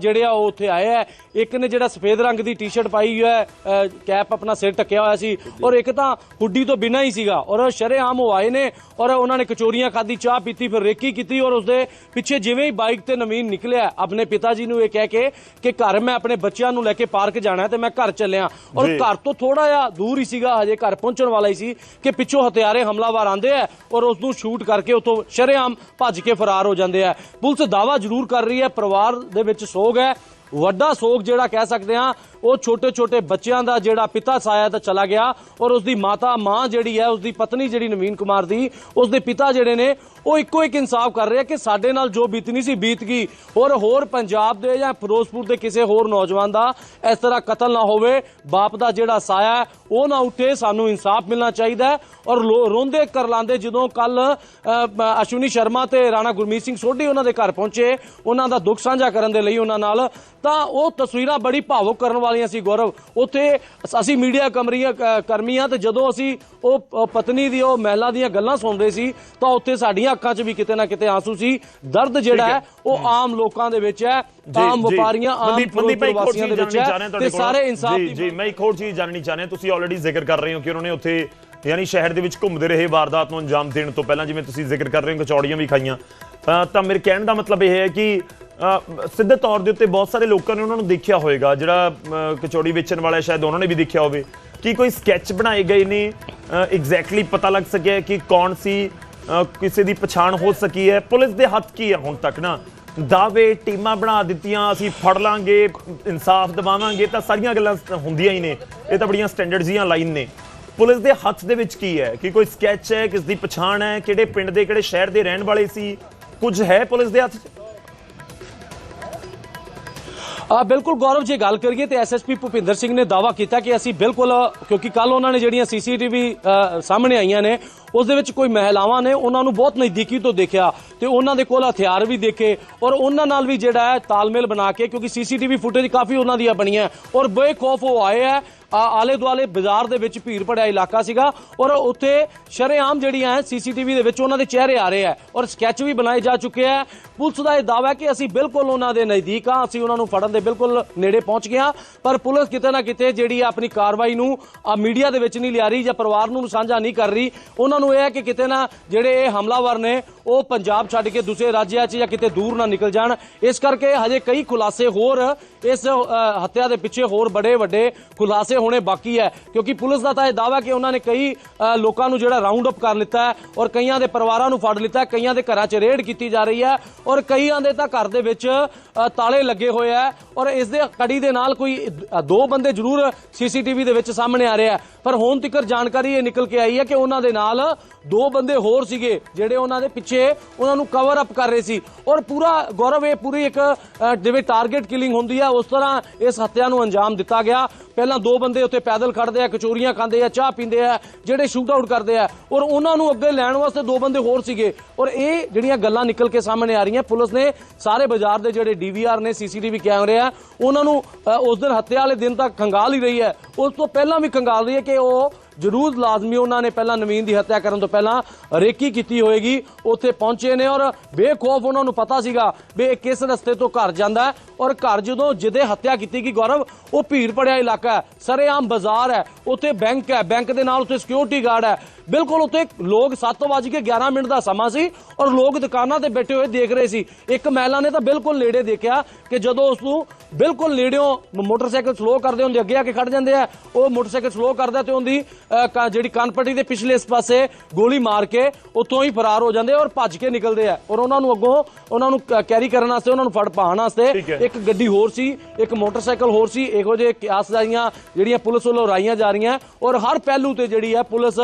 ਜਿਹੜੇ ਆ ਉਹ ਉੱਥੇ ਆਏ ਆ ਇੱਕ ਨੇ ਜਿਹੜਾ ਸਫੇਦ ਰੰਗ ਦੀ ਟੀ-ਸ਼ਰਟ ਪਾਈ ਹੋਇਆ ਹੈ, ਕੈਪ ਆਪਣਾ ਸਿਰ ਟੱਕਿਆ ਹੋਇਆ ਸੀ ਔਰ ਇੱਕ ਤਾਂ ਹੁੱਡੀ ਤੋਂ ਬਿਨਾਂ ਹੀ ਸੀਗਾ ਔਰ ਸ਼ਰੇਆਮ ਉਹ ਆਏ ਨੇ ਔਰ ਉਹਨਾਂ ਨੇ ਕਚੋਰੀਆਂ ਖਾਧੀ ਚਾਹ ਪੀਤੀ ਫਿਰ ਰੇਕੀ ਕੀਤੀ ਔਰ ਉਸਦੇ ਪਿੱਛੇ ਜਿਵੇਂ ਹੀ ਬਾਈਕ ਤੇ ਨਵੀਨ ਨਿਕਲਿਆ ਆਪਣੇ ਪਿਤਾ ਜੀ ਨੂੰ ਇਹ ਕਹਿ ਕੇ ਕਿ ਘਰ ਮੈਂ ਆਪਣੇ ਬੱਚਿਆਂ ਨੂੰ ਲੈ ਕੇ ਪਾਰਕ ਜਾਣਾ ਤੇ ਮੈਂ ਘਰ ਚੱਲਿਆ ਔਰ। ਘਰ ਤੋਂ ਥੋੜਾ ਜਿਹਾ ਦੂਰ ਹੀ ਸੀਗਾ ਹਜੇ ਘਰ ਪਹੁੰਚਣ ਵਾਲਾ ਹੀ ਸੀ ਕਿ ਪਿੱਛੋਂ ਹਥਿਆਰੇ ਹਮਲਾਵਰ ਆਂਦੇ ਆ ਔਰ ਉਸ ਨੂੰ ਸ਼ੂਟ ਕਰਕੇ ਉਤੋਂ ਸ਼ਰੇਆਮ ਭੱਜ ਕੇ ਫਰਾਰ ਹੋ ਜਾਂਦੇ ਆ। ਪੁਲਿਸ ਦਾਵਾ ਜ਼ਰੂਰ ਕਰ ਰਹੀ ਹੈ, ਪਰਿਵਾਰ ਦੇ ਵਿੱਚ ਸੋਗ ਹੈ। ਵੱਡਾ ਸੋਗ ਜਿਹੜਾ ਕਹਿ ਸਕਦੇ ਆ ਉਹ ਛੋਟੇ ਛੋਟੇ ਬੱਚਿਆਂ ਦਾ ਜਿਹੜਾ ਪਿਤਾ ਸਾਇਆ ਤਾਂ ਚਲਾ ਗਿਆ ਔਰ ਉਸ ਦੀ ਮਾਤਾ ਮਾਂ ਜਿਹੜੀ ਹੈ ਉਸ ਦੀ ਪਤਨੀ ਜਿਹੜੀ ਨਵੀਨ ਕੁਮਾਰ ਦੀ ਉਸ ਦੇ ਪਿਤਾ ਜਿਹੜੇ ਨੇ, ਉਹ ਇੱਕੋ ਇੱਕ ਇਨਸਾਫ ਕਰ ਰਹੇ ਆ ਕਿ ਸਾਡੇ ਨਾਲ ਜੋ ਬੀਤਨੀ ਸੀ ਬੀਤ ਗਈ। ਔਰ ਹੋਰ ਪੰਜਾਬ ਦੇ ਜਾਂ ਫਿਰੋਜ਼ਪੁਰ ਦੇ ਕਿਸੇ ਹੋਰ ਨੌਜਵਾਨ ਦਾ ਇਸ ਤਰ੍ਹਾਂ ਕਤਲ ਨਾ ਹੋਵੇ, ਬਾਪ ਦਾ ਜਿਹੜਾ ਸਾਇਆ ਉਹ ਨਾ ਉੱਠੇ, ਸਾਨੂੰ ਇਨਸਾਫ ਮਿਲਣਾ ਚਾਹੀਦਾ ਔਰ ਲੋ- ਰੋਂਦੇ ਕਰਲਾਂਦੇ ਜਦੋਂ ਕੱਲ ਅਸ਼ਵਨੀ ਸ਼ਰਮਾ ਤੇ ਰਾਣਾ ਗੁਰਮੀਤ ਸਿੰਘ ਸੋਢੀ ਉਹਨਾਂ ਦੇ ਘਰ ਪਹੁੰਚੇ, ਉਹਨਾਂ ਦਾ ਦੁੱਖ ਸਾਂਝਾ ਕਰਨ ਦੇ ਲਈ ਉਹਨਾਂ ਨਾਲ, ਤਾਂ ਉਹ ਤਸਵੀਰਾਂ ਬੜੀ ਭਾਵੁਕ ਕਰਨ ਵਾਲੀਆਂ ਸੀ ਗੌਰਵ। ਉੱਥੇ ਅਸੀਂ ਮੀਡੀਆ ਕਮਰੀਆਂ ਕਰਮੀਆਂ ਤੇ ਜਦੋਂ ਅਸੀਂ ਉਹ ਪਤਨੀ ਦੀ ਉਹ ਮਹਿਲਾ ਦੀਆਂ ਗੱਲਾਂ ਸੁਣਦੇ ਸੀ ਤਾਂ ਉੱਥੇ ਸਾਡੀਆਂ ਅੱਖਾਂ 'ਚ ਵੀ ਕਿਤੇ ਨਾ ਕਿਤੇ ਆਂਸੂ ਸੀ। ਦਰਦ ਜਿਹੜਾ ਹੈ। ਉਹ ਆਮ ਲੋਕਾਂ ਦੇ ਵਿੱਚ ਹੈ ਆਮ ਵਪਾਰੀਆਂ ਆਮ ਪ੍ਰਵਾਸੀਆਂ ਦੇ ਵਿੱਚ ਹੈ ਤੇ ਸਾਰੇ ਇਨਸਾਫ ਜੀ ਦੀ ਜੀ ਮੈਂ ਇੱਕ ਹੋਰ ਚੀਜ਼ ਜਾਣਨੀ ਚਾਹ ਰਿਹਾ ਤੁਸੀਂ ਆਲਰੇਡੀ ਜ਼ਿਕਰ ਕਰ ਰਹੇ ਹੋ ਕਿ ਉਹਨਾਂ ਨੇ ਉੱਥੇ ਯਾਨੀ ਸ਼ਹਿਰ ਦੇ ਵਿੱਚ ਘੁੰਮਦੇ ਰਹੇ ਵਾਰਦਾਤ ਨੂੰ ਅੰਜਾਮ ਦੇਣ ਤੋਂ ਪਹਿਲਾਂ ਜਿਵੇਂ ਤੁਸੀਂ ਜ਼ਿਕਰ ਕਰ ਰਹੇ ਹੋ ਕਚੌੜੀਆਂ ਵੀ ਖਾਈਆਂ। ਤਾਂ ਮੇਰੇ ਕਹਿਣ ਦਾ ਮਤਲਬ ਇਹ ਹੈ ਕਿ ਸਿੱਧੇ ਤੌਰ ਦੇ ਉੱਤੇ ਬਹੁਤ ਸਾਰੇ ਲੋਕਾਂ ਨੇ ਉਹਨਾਂ ਨੂੰ ਦੇਖਿਆ ਹੋਵੇਗਾ ਜਿਹੜਾ ਕਚੌੜੀ ਵੇਚਣ ਵਾਲਾ ਸ਼ਾਇਦ ਉਹਨਾਂ ਨੇ ਵੀ ਦੇਖਿਆ ਹੋਵੇ। ਕੀ ਕੋਈ ਸਕੈਚ ਬਣਾਏ ਗਏ ਨੇ? ਐਗਜ਼ੈਕਟਲੀ ਪਤਾ ਲੱਗ ਸਕਿਆ ਕਿ ਕੌਣ ਸੀ? ਕਿਸੇ ਦੀ ਪਛਾਣ ਹੋ ਸਕੀ ਹੈ? ਪੁਲਿਸ ਦੇ ਹੱਥ ਕੀ ਹੈ ਹੁਣ ਤੱਕ ਨਾ? ਦਾਅਵੇ, ਟੀਮਾਂ ਬਣਾ ਦਿੱਤੀਆਂ, ਅਸੀਂ ਫੜ ਲਾਂਗੇ, ਇਨਸਾਫ ਦਿਵਾਵਾਂਗੇ, ਤਾਂ ਸਾਰੀਆਂ ਗੱਲਾਂ ਹੁੰਦੀਆਂ ਹੀ ਨੇ। ਇਹ ਤਾਂ ਬੜੀਆਂ ਸਟੈਂਡਰਡ ਜੀਆਂ ਲਾਈਨ ਨੇ। ਪੁਲਿਸ ਦੇ ਹੱਥ ਦੇ ਵਿੱਚ ਕੀ ਹੈ? ਕਿ ਕੋਈ ਸਕੈਚ ਹੈ? ਕਿਸ ਦੀ ਪਛਾਣ ਹੈ? ਕਿਹੜੇ ਪਿੰਡ ਦੇ, ਕਿਹੜੇ ਸ਼ਹਿਰ ਦੇ ਰਹਿਣ ਵਾਲੇ ਸੀ? ਕੁਝ ਹੈ ਪੁਲਿਸ ਦੇ ਹੱਥ 'ਚ? ਆ ਬਿਲਕੁਲ ਗੌਰਵ ਜੇ, ਗੱਲ ਕਰੀਏ ਤੇ ਐਸਐਸਪੀ ਭੁਪਿੰਦਰ ਸਿੰਘ ਨੇ ਦਾਵਾ ਕੀਤਾ ਕਿ ਅਸੀਂ ਬਿਲਕੁਲ, ਕਿਉਂਕਿ ਕੱਲ ਉਹਨਾਂ ਨੇ ਜਿਹੜੀਆਂ ਸੀਸੀਟੀਵੀ ਸਾਹਮਣੇ ਆਈਆਂ ਨੇ, ਉਸ ਦੇ ਵਿੱਚ ਕੋਈ ਮਹਿਲਾਵਾਂ ਨੇ, ਉਹਨਾਂ ਨੂੰ ਬਹੁਤ ਨਜ਼ਦੀਕੀ ਤੋਂ ਦੇਖਿਆ ਤੇ ਉਹਨਾਂ ਦੇ ਕੋਲ ਹਥਿਆਰ ਵੀ ਦੇਖੇ ਔਰ ਉਹਨਾਂ ਨਾਲ ਵੀ ਜਿਹੜਾ ਹੈ ਤਾਲਮੇਲ ਬਣਾ ਕੇ, ਕਿਉਂਕਿ ਸੀਸੀਟੀਵੀ ਫੁਟੇਜ ਕਾਫੀ ਉਹਨਾਂ ਦੀਆਂ ਬਣੀਆਂ ਔਰ ਬੇਖੌਫ ਉਹ ਆਏ ਹੈ ਆਲੇ ਦੁਆਲੇ ਬਾਜ਼ਾਰ ਦੇ ਵਿੱਚ ਭੀੜ ਭੜਿਆ ਇਲਾਕਾ ਸੀਗਾ ਔਰ ਉੱਥੇ ਸ਼ਰੇਆਮ ਜਿਹੜੀਆਂ ਹੈ ਸੀਸੀਟੀਵੀ ਦੇ ਵਿੱਚ ਉਹਨਾਂ ਦੇ ਚਿਹਰੇ ਆ ਰਹੇ ਆ ਔਰ ਸਕੈਚ ਵੀ ਬਣਾਏ ਜਾ ਚੁੱਕੇ ਆ ਪੁਲਿਸ ਦਾ ਇਹ ਦਾਅਵਾ ਹੈ ਕਿ ਅਸੀਂ ਬਿਲਕੁਲ ਉਹਨਾਂ ਦੇ ਨਜ਼ਦੀਕ ਆ, ਅਸੀਂ ਉਹਨਾਂ ਨੂੰ ਫੜਨ ਦੇ ਬਿਲਕੁਲ ਨੇੜੇ ਪਹੁੰਚ ਗਏ ਹਾਂ ਪਰ ਪੁਲਿਸ ਕਿਤੇ ਨਾ ਕਿਤੇ ਜਿਹੜੀ ਆ ਆਪਣੀ ਕਾਰਵਾਈ ਨੂੰ ਆ ਮੀਡੀਆ ਦੇ ਵਿੱਚ ਨਹੀਂ ਲਿਆ ਰਹੀ ਜਾਂ ਪਰਿਵਾਰ ਨੂੰ ਸਾਂਝਾ ਨਹੀਂ ਕਰ ਰਹੀ। ਉਹਨਾਂ ਨੂੰ ਇਹ ਹੈ ਕਿ ਕਿਤੇ ਨਾ ਜਿਹੜੇ ਇਹ ਹਮਲਾਵਰ ਨੇ, ਉਹ ਪੰਜਾਬ ਛੱਡ ਕੇ ਦੂਸਰੇ ਰਾਜਿਆਂ 'ਚ ਜਾਂ ਕਿਤੇ ਦੂਰ ਨਾ ਨਿਕਲ ਜਾਣ। ਇਸ ਕਰਕੇ ਹਜੇ ਕਈ ਖੁਲਾਸੇ ਹੋਰ ਇਸ ਹੱਤਿਆ ਦੇ ਪਿੱਛੇ ਹੋਰ ਬੜੇ ਵੱਡੇ ਖੁਲਾਸੇ ਹੋਣੇ ਬਾਕੀ ਹੈ। ਕਿਉਂਕਿ ਪੁਲਿਸ ਦਾ ਤਾਂ ਇਹ ਦਾਅਵਾ ਕਿ ਉਹਨਾਂ ਨੇ ਕਈ ਲੋਕਾਂ ਨੂੰ ਜਿਹੜਾ ਰਾਉਂਡ ਅਪ ਕਰ ਲਿੱਤਾ ਹੈ ਔਰ ਕਈਆਂ ਦੇ ਪਰਿਵਾਰਾਂ ਨੂੰ ਫੜ ਲਿੱਤਾ ਹੈ, ਕਈਆਂ ਦੇ ਘਰਾਂ 'ਚ ਰੇਡ ਕੀਤੀ ਜਾ ਰਹੀ ਹੈ ਔਰ ਕਈਆਂ ਦੇ ਤਾਂ ਘਰ ਦੇ ਵਿੱਚ ਤਾਲੇ ਲੱਗੇ ਹੋਏ ਆ ਔਰ ਇਸ ਦੇ ਕੜੀ ਦੇ ਨਾਲ ਕੋਈ ਦੋ ਬੰਦੇ ਜ਼ਰੂਰ ਸੀਸੀਟੀਵੀ ਦੇ ਵਿੱਚ ਸਾਹਮਣੇ ਆ ਰਹੇ ਆ ਪਰ ਹੁਣ ਤੱਕ ਜਾਣਕਾਰੀ ਇਹ ਨਿਕਲ ਕੇ ਆਈ ਹੈ ਕਿ ਉਹਨਾਂ ਦੇ ਨਾਲ ਦੋ ਬੰਦੇ ਹੋਰ ਸੀਗੇ ਜਿਹੜੇ ਉਹਨਾਂ ਦੇ ਪਿੱਛੇ ਉਹਨਾਂ ਨੂੰ ਕਵਰ ਅਪ ਕਰ ਰਹੇ ਸੀ। ਔਰ ਪੂਰਾ ਗੌਰਵ, ਇਹ ਪੂਰੀ ਇੱਕ ਜਿਵੇਂ ਟਾਰਗੇਟ ਕਿਲਿੰਗ ਹੁੰਦੀ ਹੈ ਉਸ ਤਰ੍ਹਾਂ ਇਸ ਹੱਤਿਆ ਨੂੰ ਅੰਜਾਮ ਦਿੱਤਾ ਗਿਆ। ਪਹਿਲਾਂ ਦੋ ਬੰਦੇ ਉੱਥੇ ਪੈਦਲ ਖੜਦੇ ਆ, ਕਚੋਰੀਆਂ ਖਾਂਦੇ ਆ, ਚਾਹ ਪੀਂਦੇ ਆ, ਜਿਹੜੇ ਸ਼ੂਟ ਆਊਟ ਕਰਦੇ ਆ। ਔਰ ਉਹਨਾਂ ਨੂੰ ਅੱਗੇ ਲੈਣ ਵਾਸਤੇ ਦੋ ਬੰਦੇ ਹੋਰ ਸੀਗੇ। ਔਰ ਇਹ ਜਿਹੜੀਆਂ ਗੱਲਾਂ ਨਿਕਲ ਕੇ ਸਾਹਮਣੇ ਆ ਰਹੀਆਂ, ਪੁਲਿਸ ਨੇ ਸਾਰੇ ਬਾਜ਼ਾਰ ਦੇ ਜਿਹੜੇ ਡੀਵੀਆਰ ਨੇ ਸੀਸੀਟੀਵੀ ਕੈਮਰੇ ਆ, ਉਹਨਾਂ ਨੂੰ ਉਸ ਦਿਨ ਹੱਤਿਆ ਵਾਲੇ ਦਿਨ ਤੱਕ ਖੰਗਾਲ ਹੀ ਰਹੀ ਹੈ। ਉਸ ਤੋਂ ਪਹਿਲਾਂ ਵੀ ਖੰਗਾਲ ਰਹੀ ਹੈ ਕਿ ਉਹ ਜ਼ਰੂਰ ਲਾਜ਼ਮੀ ਉਹਨਾਂ ਨੇ ਪਹਿਲਾਂ ਨਵੀਨ ਦੀ ਹੱਤਿਆ ਕਰਨ ਤੋਂ ਪਹਿਲਾਂ ਰੇਕੀ ਕੀਤੀ ਹੋਏਗੀ, ਉੱਥੇ ਪਹੁੰਚੇ ਨੇ ਔਰ ਬੇਖੌਫ ਉਹਨਾਂ ਨੂੰ ਪਤਾ ਸੀਗਾ ਵੀ ਇਹ ਕਿਸ ਰਸਤੇ ਤੋਂ ਘਰ ਜਾਂਦਾ ਔਰ ਘਰ ਜਦੋਂ ਜਿਹਦੇ ਹੱਤਿਆ ਕੀਤੀ ਗਈ, ਗੌਰਵ, ਉਹ ਭੀੜ ਭੜਿਆ ਇਲਾਕਾ ਹੈ, ਸਰੇਆਮ ਬਾਜ਼ਾਰ ਹੈ, ਉੱਥੇ ਬੈਂਕ ਹੈ, ਬੈਂਕ ਦੇ ਨਾਲ ਉੱਥੇ ਸਿਕਿਉਰਿਟੀ ਗਾਰਡ ਹੈ। ਬਿਲਕੁਲ ਉੱਥੇ ਲੋਕ 7:11 ਮਿੰਟ ਦਾ ਸਮਾਂ ਸੀ ਔਰ ਲੋਕ ਦੁਕਾਨਾਂ ਤੇ ਬੈਠੇ ਹੋਏ ਦੇਖ ਰਹੇ ਸੀ। ਇੱਕ ਮਹਿਲਾ ਨੇ ਤਾਂ ਬਿਲਕੁਲ ਨੇੜੇ ਦੇਖਿਆ ਕਿ ਜਦੋਂ ਉਸ ਨੂੰ ਬਿਲਕੁਲ ਨੇੜਿਓਂ ਮੋਟਰਸਾਈਕਲ ਸਲੋ ਕਰਦੇ ਹੁੰਦੇ, ਅੱਗੇ ਆ ਕੇ ਖੜ ਜਾਂਦੇ ਆ, ਉਹ ਮੋਟਰਸਾਈਕਲ ਸਲੋ ਕਰਦਾ ਤੇ ਉਹਦੀ ਜਿਹੜੀ ਕੰਨਪੱਟੀ ਦੇ ਪਿਛਲੇ ਇਸ ਪਾਸੇ ਗੋਲੀ ਮਾਰ ਕੇ ਉੱਥੋਂ ਹੀ ਫਰਾਰ ਹੋ ਜਾਂਦੇ ਔਰ ਭੱਜ ਕੇ ਨਿਕਲਦੇ ਆ। ਔਰ ਉਹਨਾਂ ਨੂੰ ਅੱਗੋਂ ਉਹਨਾਂ ਨੂੰ ਕੈਰੀ ਕਰਨ ਵਾਸਤੇ ਉਹਨਾਂ ਨੂੰ ਫੜ ਪਾਉਣ ਵਾਸਤੇ। ਇੱਕ ਗੱਡੀ ਹੋਰ ਸੀ ਇੱਕ ਮੋਟਰਸਾਈਕਲ ਹੋਰ ਸੀ ਇਹੋ ਜਿਹੇ ਕਿਆਸ ਜਾਈਆਂ ਜਿਹੜੀਆਂ ਪੁਲਿਸ ਵੱਲੋਂ ਰਾਈਆਂ ਜਾ ਰਹੀਆਂ। ਔਰ ਹਰ ਪਹਿਲੂ ਤੇ ਜਿਹੜੀ ਹੈ ਪੁਲਿਸ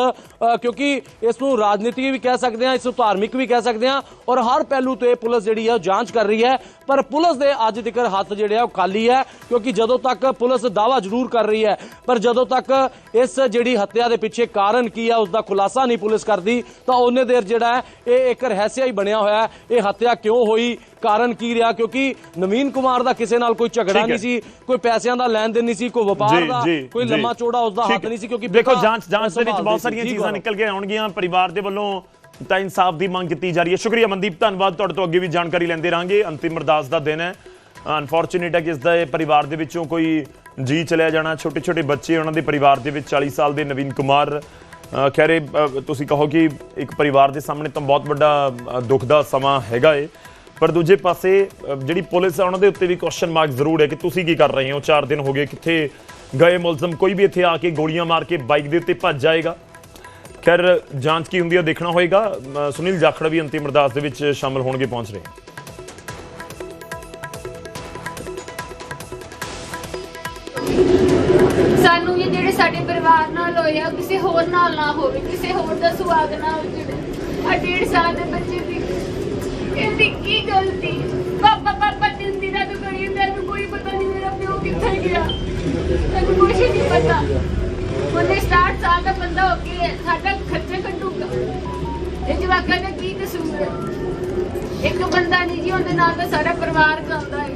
ਕਿਉਂਕਿ ਇਸ ਨੂੰ ਰਾਜਨੀਤੀ ਵੀ ਕਹਿ ਸਕਦੇ ਆ ਇਸ ਨੂੰ ਧਾਰਮਿਕ ਵੀ ਕਹਿ ਸਕਦੇ ਆ ਔਰ ਹਰ ਪਹਿਲੂ ਤੇ ਪੁਲਿਸ ਜਿਹੜੀ ਹੈ ਜਾਂਚ ਕਰ ਰਹੀ ਹੈ। ਪਰ ਪੁਲਿਸ ਦੇ ਅੱਜ ਤੱਕ ਹੱਥ ਜਿਹੜੇ ਆ ਉਹ ਖਾਲੀ ਹੈ ਕਿਉਂਕਿ ਜਦੋਂ ਤੱਕ ਪੁਲਿਸ ਦਾਵਾ ਜ਼ਰੂਰ ਕਰ ਰਹੀ ਹੈ ਪਰ ਜਦੋਂ ਤੱਕ ਇਸ ਜਿਹੜੀ ਹੱਤਿਆ ਦੇ ਪਿੱਛੇ ਕਾਰਨ ਕੀ ਹੈ ਉਸ ਦਾ ਖੁਲਾਸਾ ਨਹੀਂ ਪੁਲਿਸ ਕਰਦੀ ਤਾਂ ਉਹਨੇ ਦੇਰ ਜਿਹੜਾ ਇਹ ਇੱਕ ਰਹੱਸਿਆ ਹੀ ਬਣਿਆ ਹੋਇਆ ਇਹ ਹੱਤਿਆ ਕਿਉਂ ਹੋਈ ਕਾਰਨ ਕੀ ਰਿਹਾ ਕਿਉਂਕਿ ਨਵੀਨ ਕੁਮਾਰ ਦਾ ਕਿਸੇ ਨਾਲ ਕੋਈ ਝਗੜਾ। ਨਹੀਂ ਸੀ ਕੋਈ ਪੈਸਿਆਂ ਦਾ ਲੈਣ ਦੇਣ ਨਹੀਂ ਸੀ ਕੋਈ ਵਪਾਰ ਦਾ ਕੋਈ। ਲੰਮਾ ਚੌੜਾ ਉਸ ਦਾ ਹੱਥ ਨਹੀਂ ਸੀ ਕਿਉਂਕਿ ਦੇਖੋ ਜਾਂਚ ਜਾਂਚ ਦੇ ਵਿੱਚ ਬਹੁਤ। ਸਾਰੀਆਂ ਚੀਜ਼ਾਂ। ਨਿਕਲ ਕੇ ਆਉਣਗੀਆਂ ਪਰਿਵਾਰ ਦੇ ਵੱਲੋਂ ਤਾਂ ਇਨਸਾਫ ਦੀ ਮੰਗ ਕੀਤੀ ਜਾ ਰਹੀ ਹੈ ਸ਼ੁਕਰੀਆ ਮਨਦੀਪ ਧੰਨਵਾਦ ਤੁਹਾਡੇ ਤੋਂ ਅੱਗੇ ਵੀ ਜਾਣਕਾਰੀ ਲੈਂਦੇ ਰਾਂਗੇ ਅੰਤਿਮ ਅਰਦਾਸ ਦਾ ਦਿਨ ਹੈ ਅਨਫੋਰਚੂਨੇਟ ਹੈ ਕਿ ਇਸ ਦਾ ਇਹ ਪਰਿਵਾਰ ਦੇ ਵਿੱਚੋਂ ਕੋਈ ਜੀ ਚਲਿਆ ਜਾਣਾ। ਛੋਟੇ ਛੋਟੇ ਬੱਚੇ ਉਹਨਾਂ ਦੇ ਪਰਿਵਾਰ ਦੇ ਵਿੱਚ 40 ਸਾਲ ਦੇ ਨਵੀਨ ਕੁਮਾਰ। ਅ, ਖੈਰੇ ਤੁਸੀਂ ਕਹੋ ਕਿ ਇੱਕ ਪਰਿਵਾਰ ਦੇ ਸਾਹਮਣੇ ਤਾਂ ਬਹੁਤ ਵੱਡਾ ਦੁੱਖ ਦਾ ਸਮਾਂ ਹੈਗਾ ਏ। ਪਰ ਦੂਜੇ ਪਾਸੇ ਜਿਹੜੀ ਪੁਲਿਸ ਆ ਉਹਨਾਂ ਦੇ ਉੱਤੇ ਵੀ ਕੁਐਸਚਨ ਮਾਰਕ ਜ਼ਰੂਰ ਹੈ ਕਿ ਤੁਸੀਂ ਕੀ ਕਰ ਰਹੇ ਹੋ? 4 ਦਿਨ ਹੋ ਗਏ ਕਿੱਥੇ ਗਏ ਮੁਲਜ਼ਮ? ਕੋਈ ਵੀ ਇੱਥੇ ਆ ਕੇ ਗੋਲੀਆਂ ਮਾਰ ਕੇ ਬਾਈਕ ਦੇ ਉੱਤੇ ਭੱਜ ਜਾਏਗਾ। ਖੈਰ ਜਾਂਚ ਕੀ ਹੁੰਦੀ ਹੈ ਦੇਖਣਾ ਹੋਏਗਾ। ਸੁਨੀਲ ਜਾਖੜ ਵੀ ਅੰਤਿਮ ਅਰਦਾਸ ਦੇ ਵਿੱਚ ਸ਼ਾਮਲ ਹੋਣਗੇ ਪਹੁੰਚ ਰਹੇ ਸਾਨੂੰ ਇਹ ਜਿਹੜੇ ਸਾਡੇ ਪਰਿਵਾਰ ਨਾਲ ਹੋਇਆ ਕਿਸੇ ਹੋਰ ਨਾਲ ਨਾ ਹੋਵੇ, ਕਿਸੇ ਹੋਰ ਦਾ ਸੁਆਗ ਨਾ ਹੋ ਆ ਡੇਢ ਸਾਲ ਦੇ ਬੱਚੇ ਦੀ ਇਹਦੀ ਕੀ ਗਲਤੀ? ਪਾਪਾ ਪਾਪਾ ਤਿੰਨ ਦਿਨਾਂ ਤੋਂ ਕਰੀ ਤੈਨੂੰ ਕੋਈ ਪਤਾ ਨਹੀਂ ਮੇਰਾ ਪਿਓ ਕਿੱਥੇ ਗਿਆ। ਤੈਨੂੰ ਕੁਛ ਨਹੀਂ ਪਤਾ। ਉਹਨੇ 60 ਸਾਲ ਦਾ ਬੰਦਾ ਹੋ ਕੇ ਸਾਡਾ ਖਰਚਾ ਕੱਢੂਗਾ। ਇਹ ਜਵਾਕਾਂ ਦਾ ਕੀ ਕਸੂਰ ਹੈ? ਇੱਕ ਬੰਦਾ ਨਹੀਂ ਜੀ, ਉਹਦੇ ਨਾਲ ਤਾਂ ਸਾਰਾ ਪਰਿਵਾਰ ਜਾਂਦਾ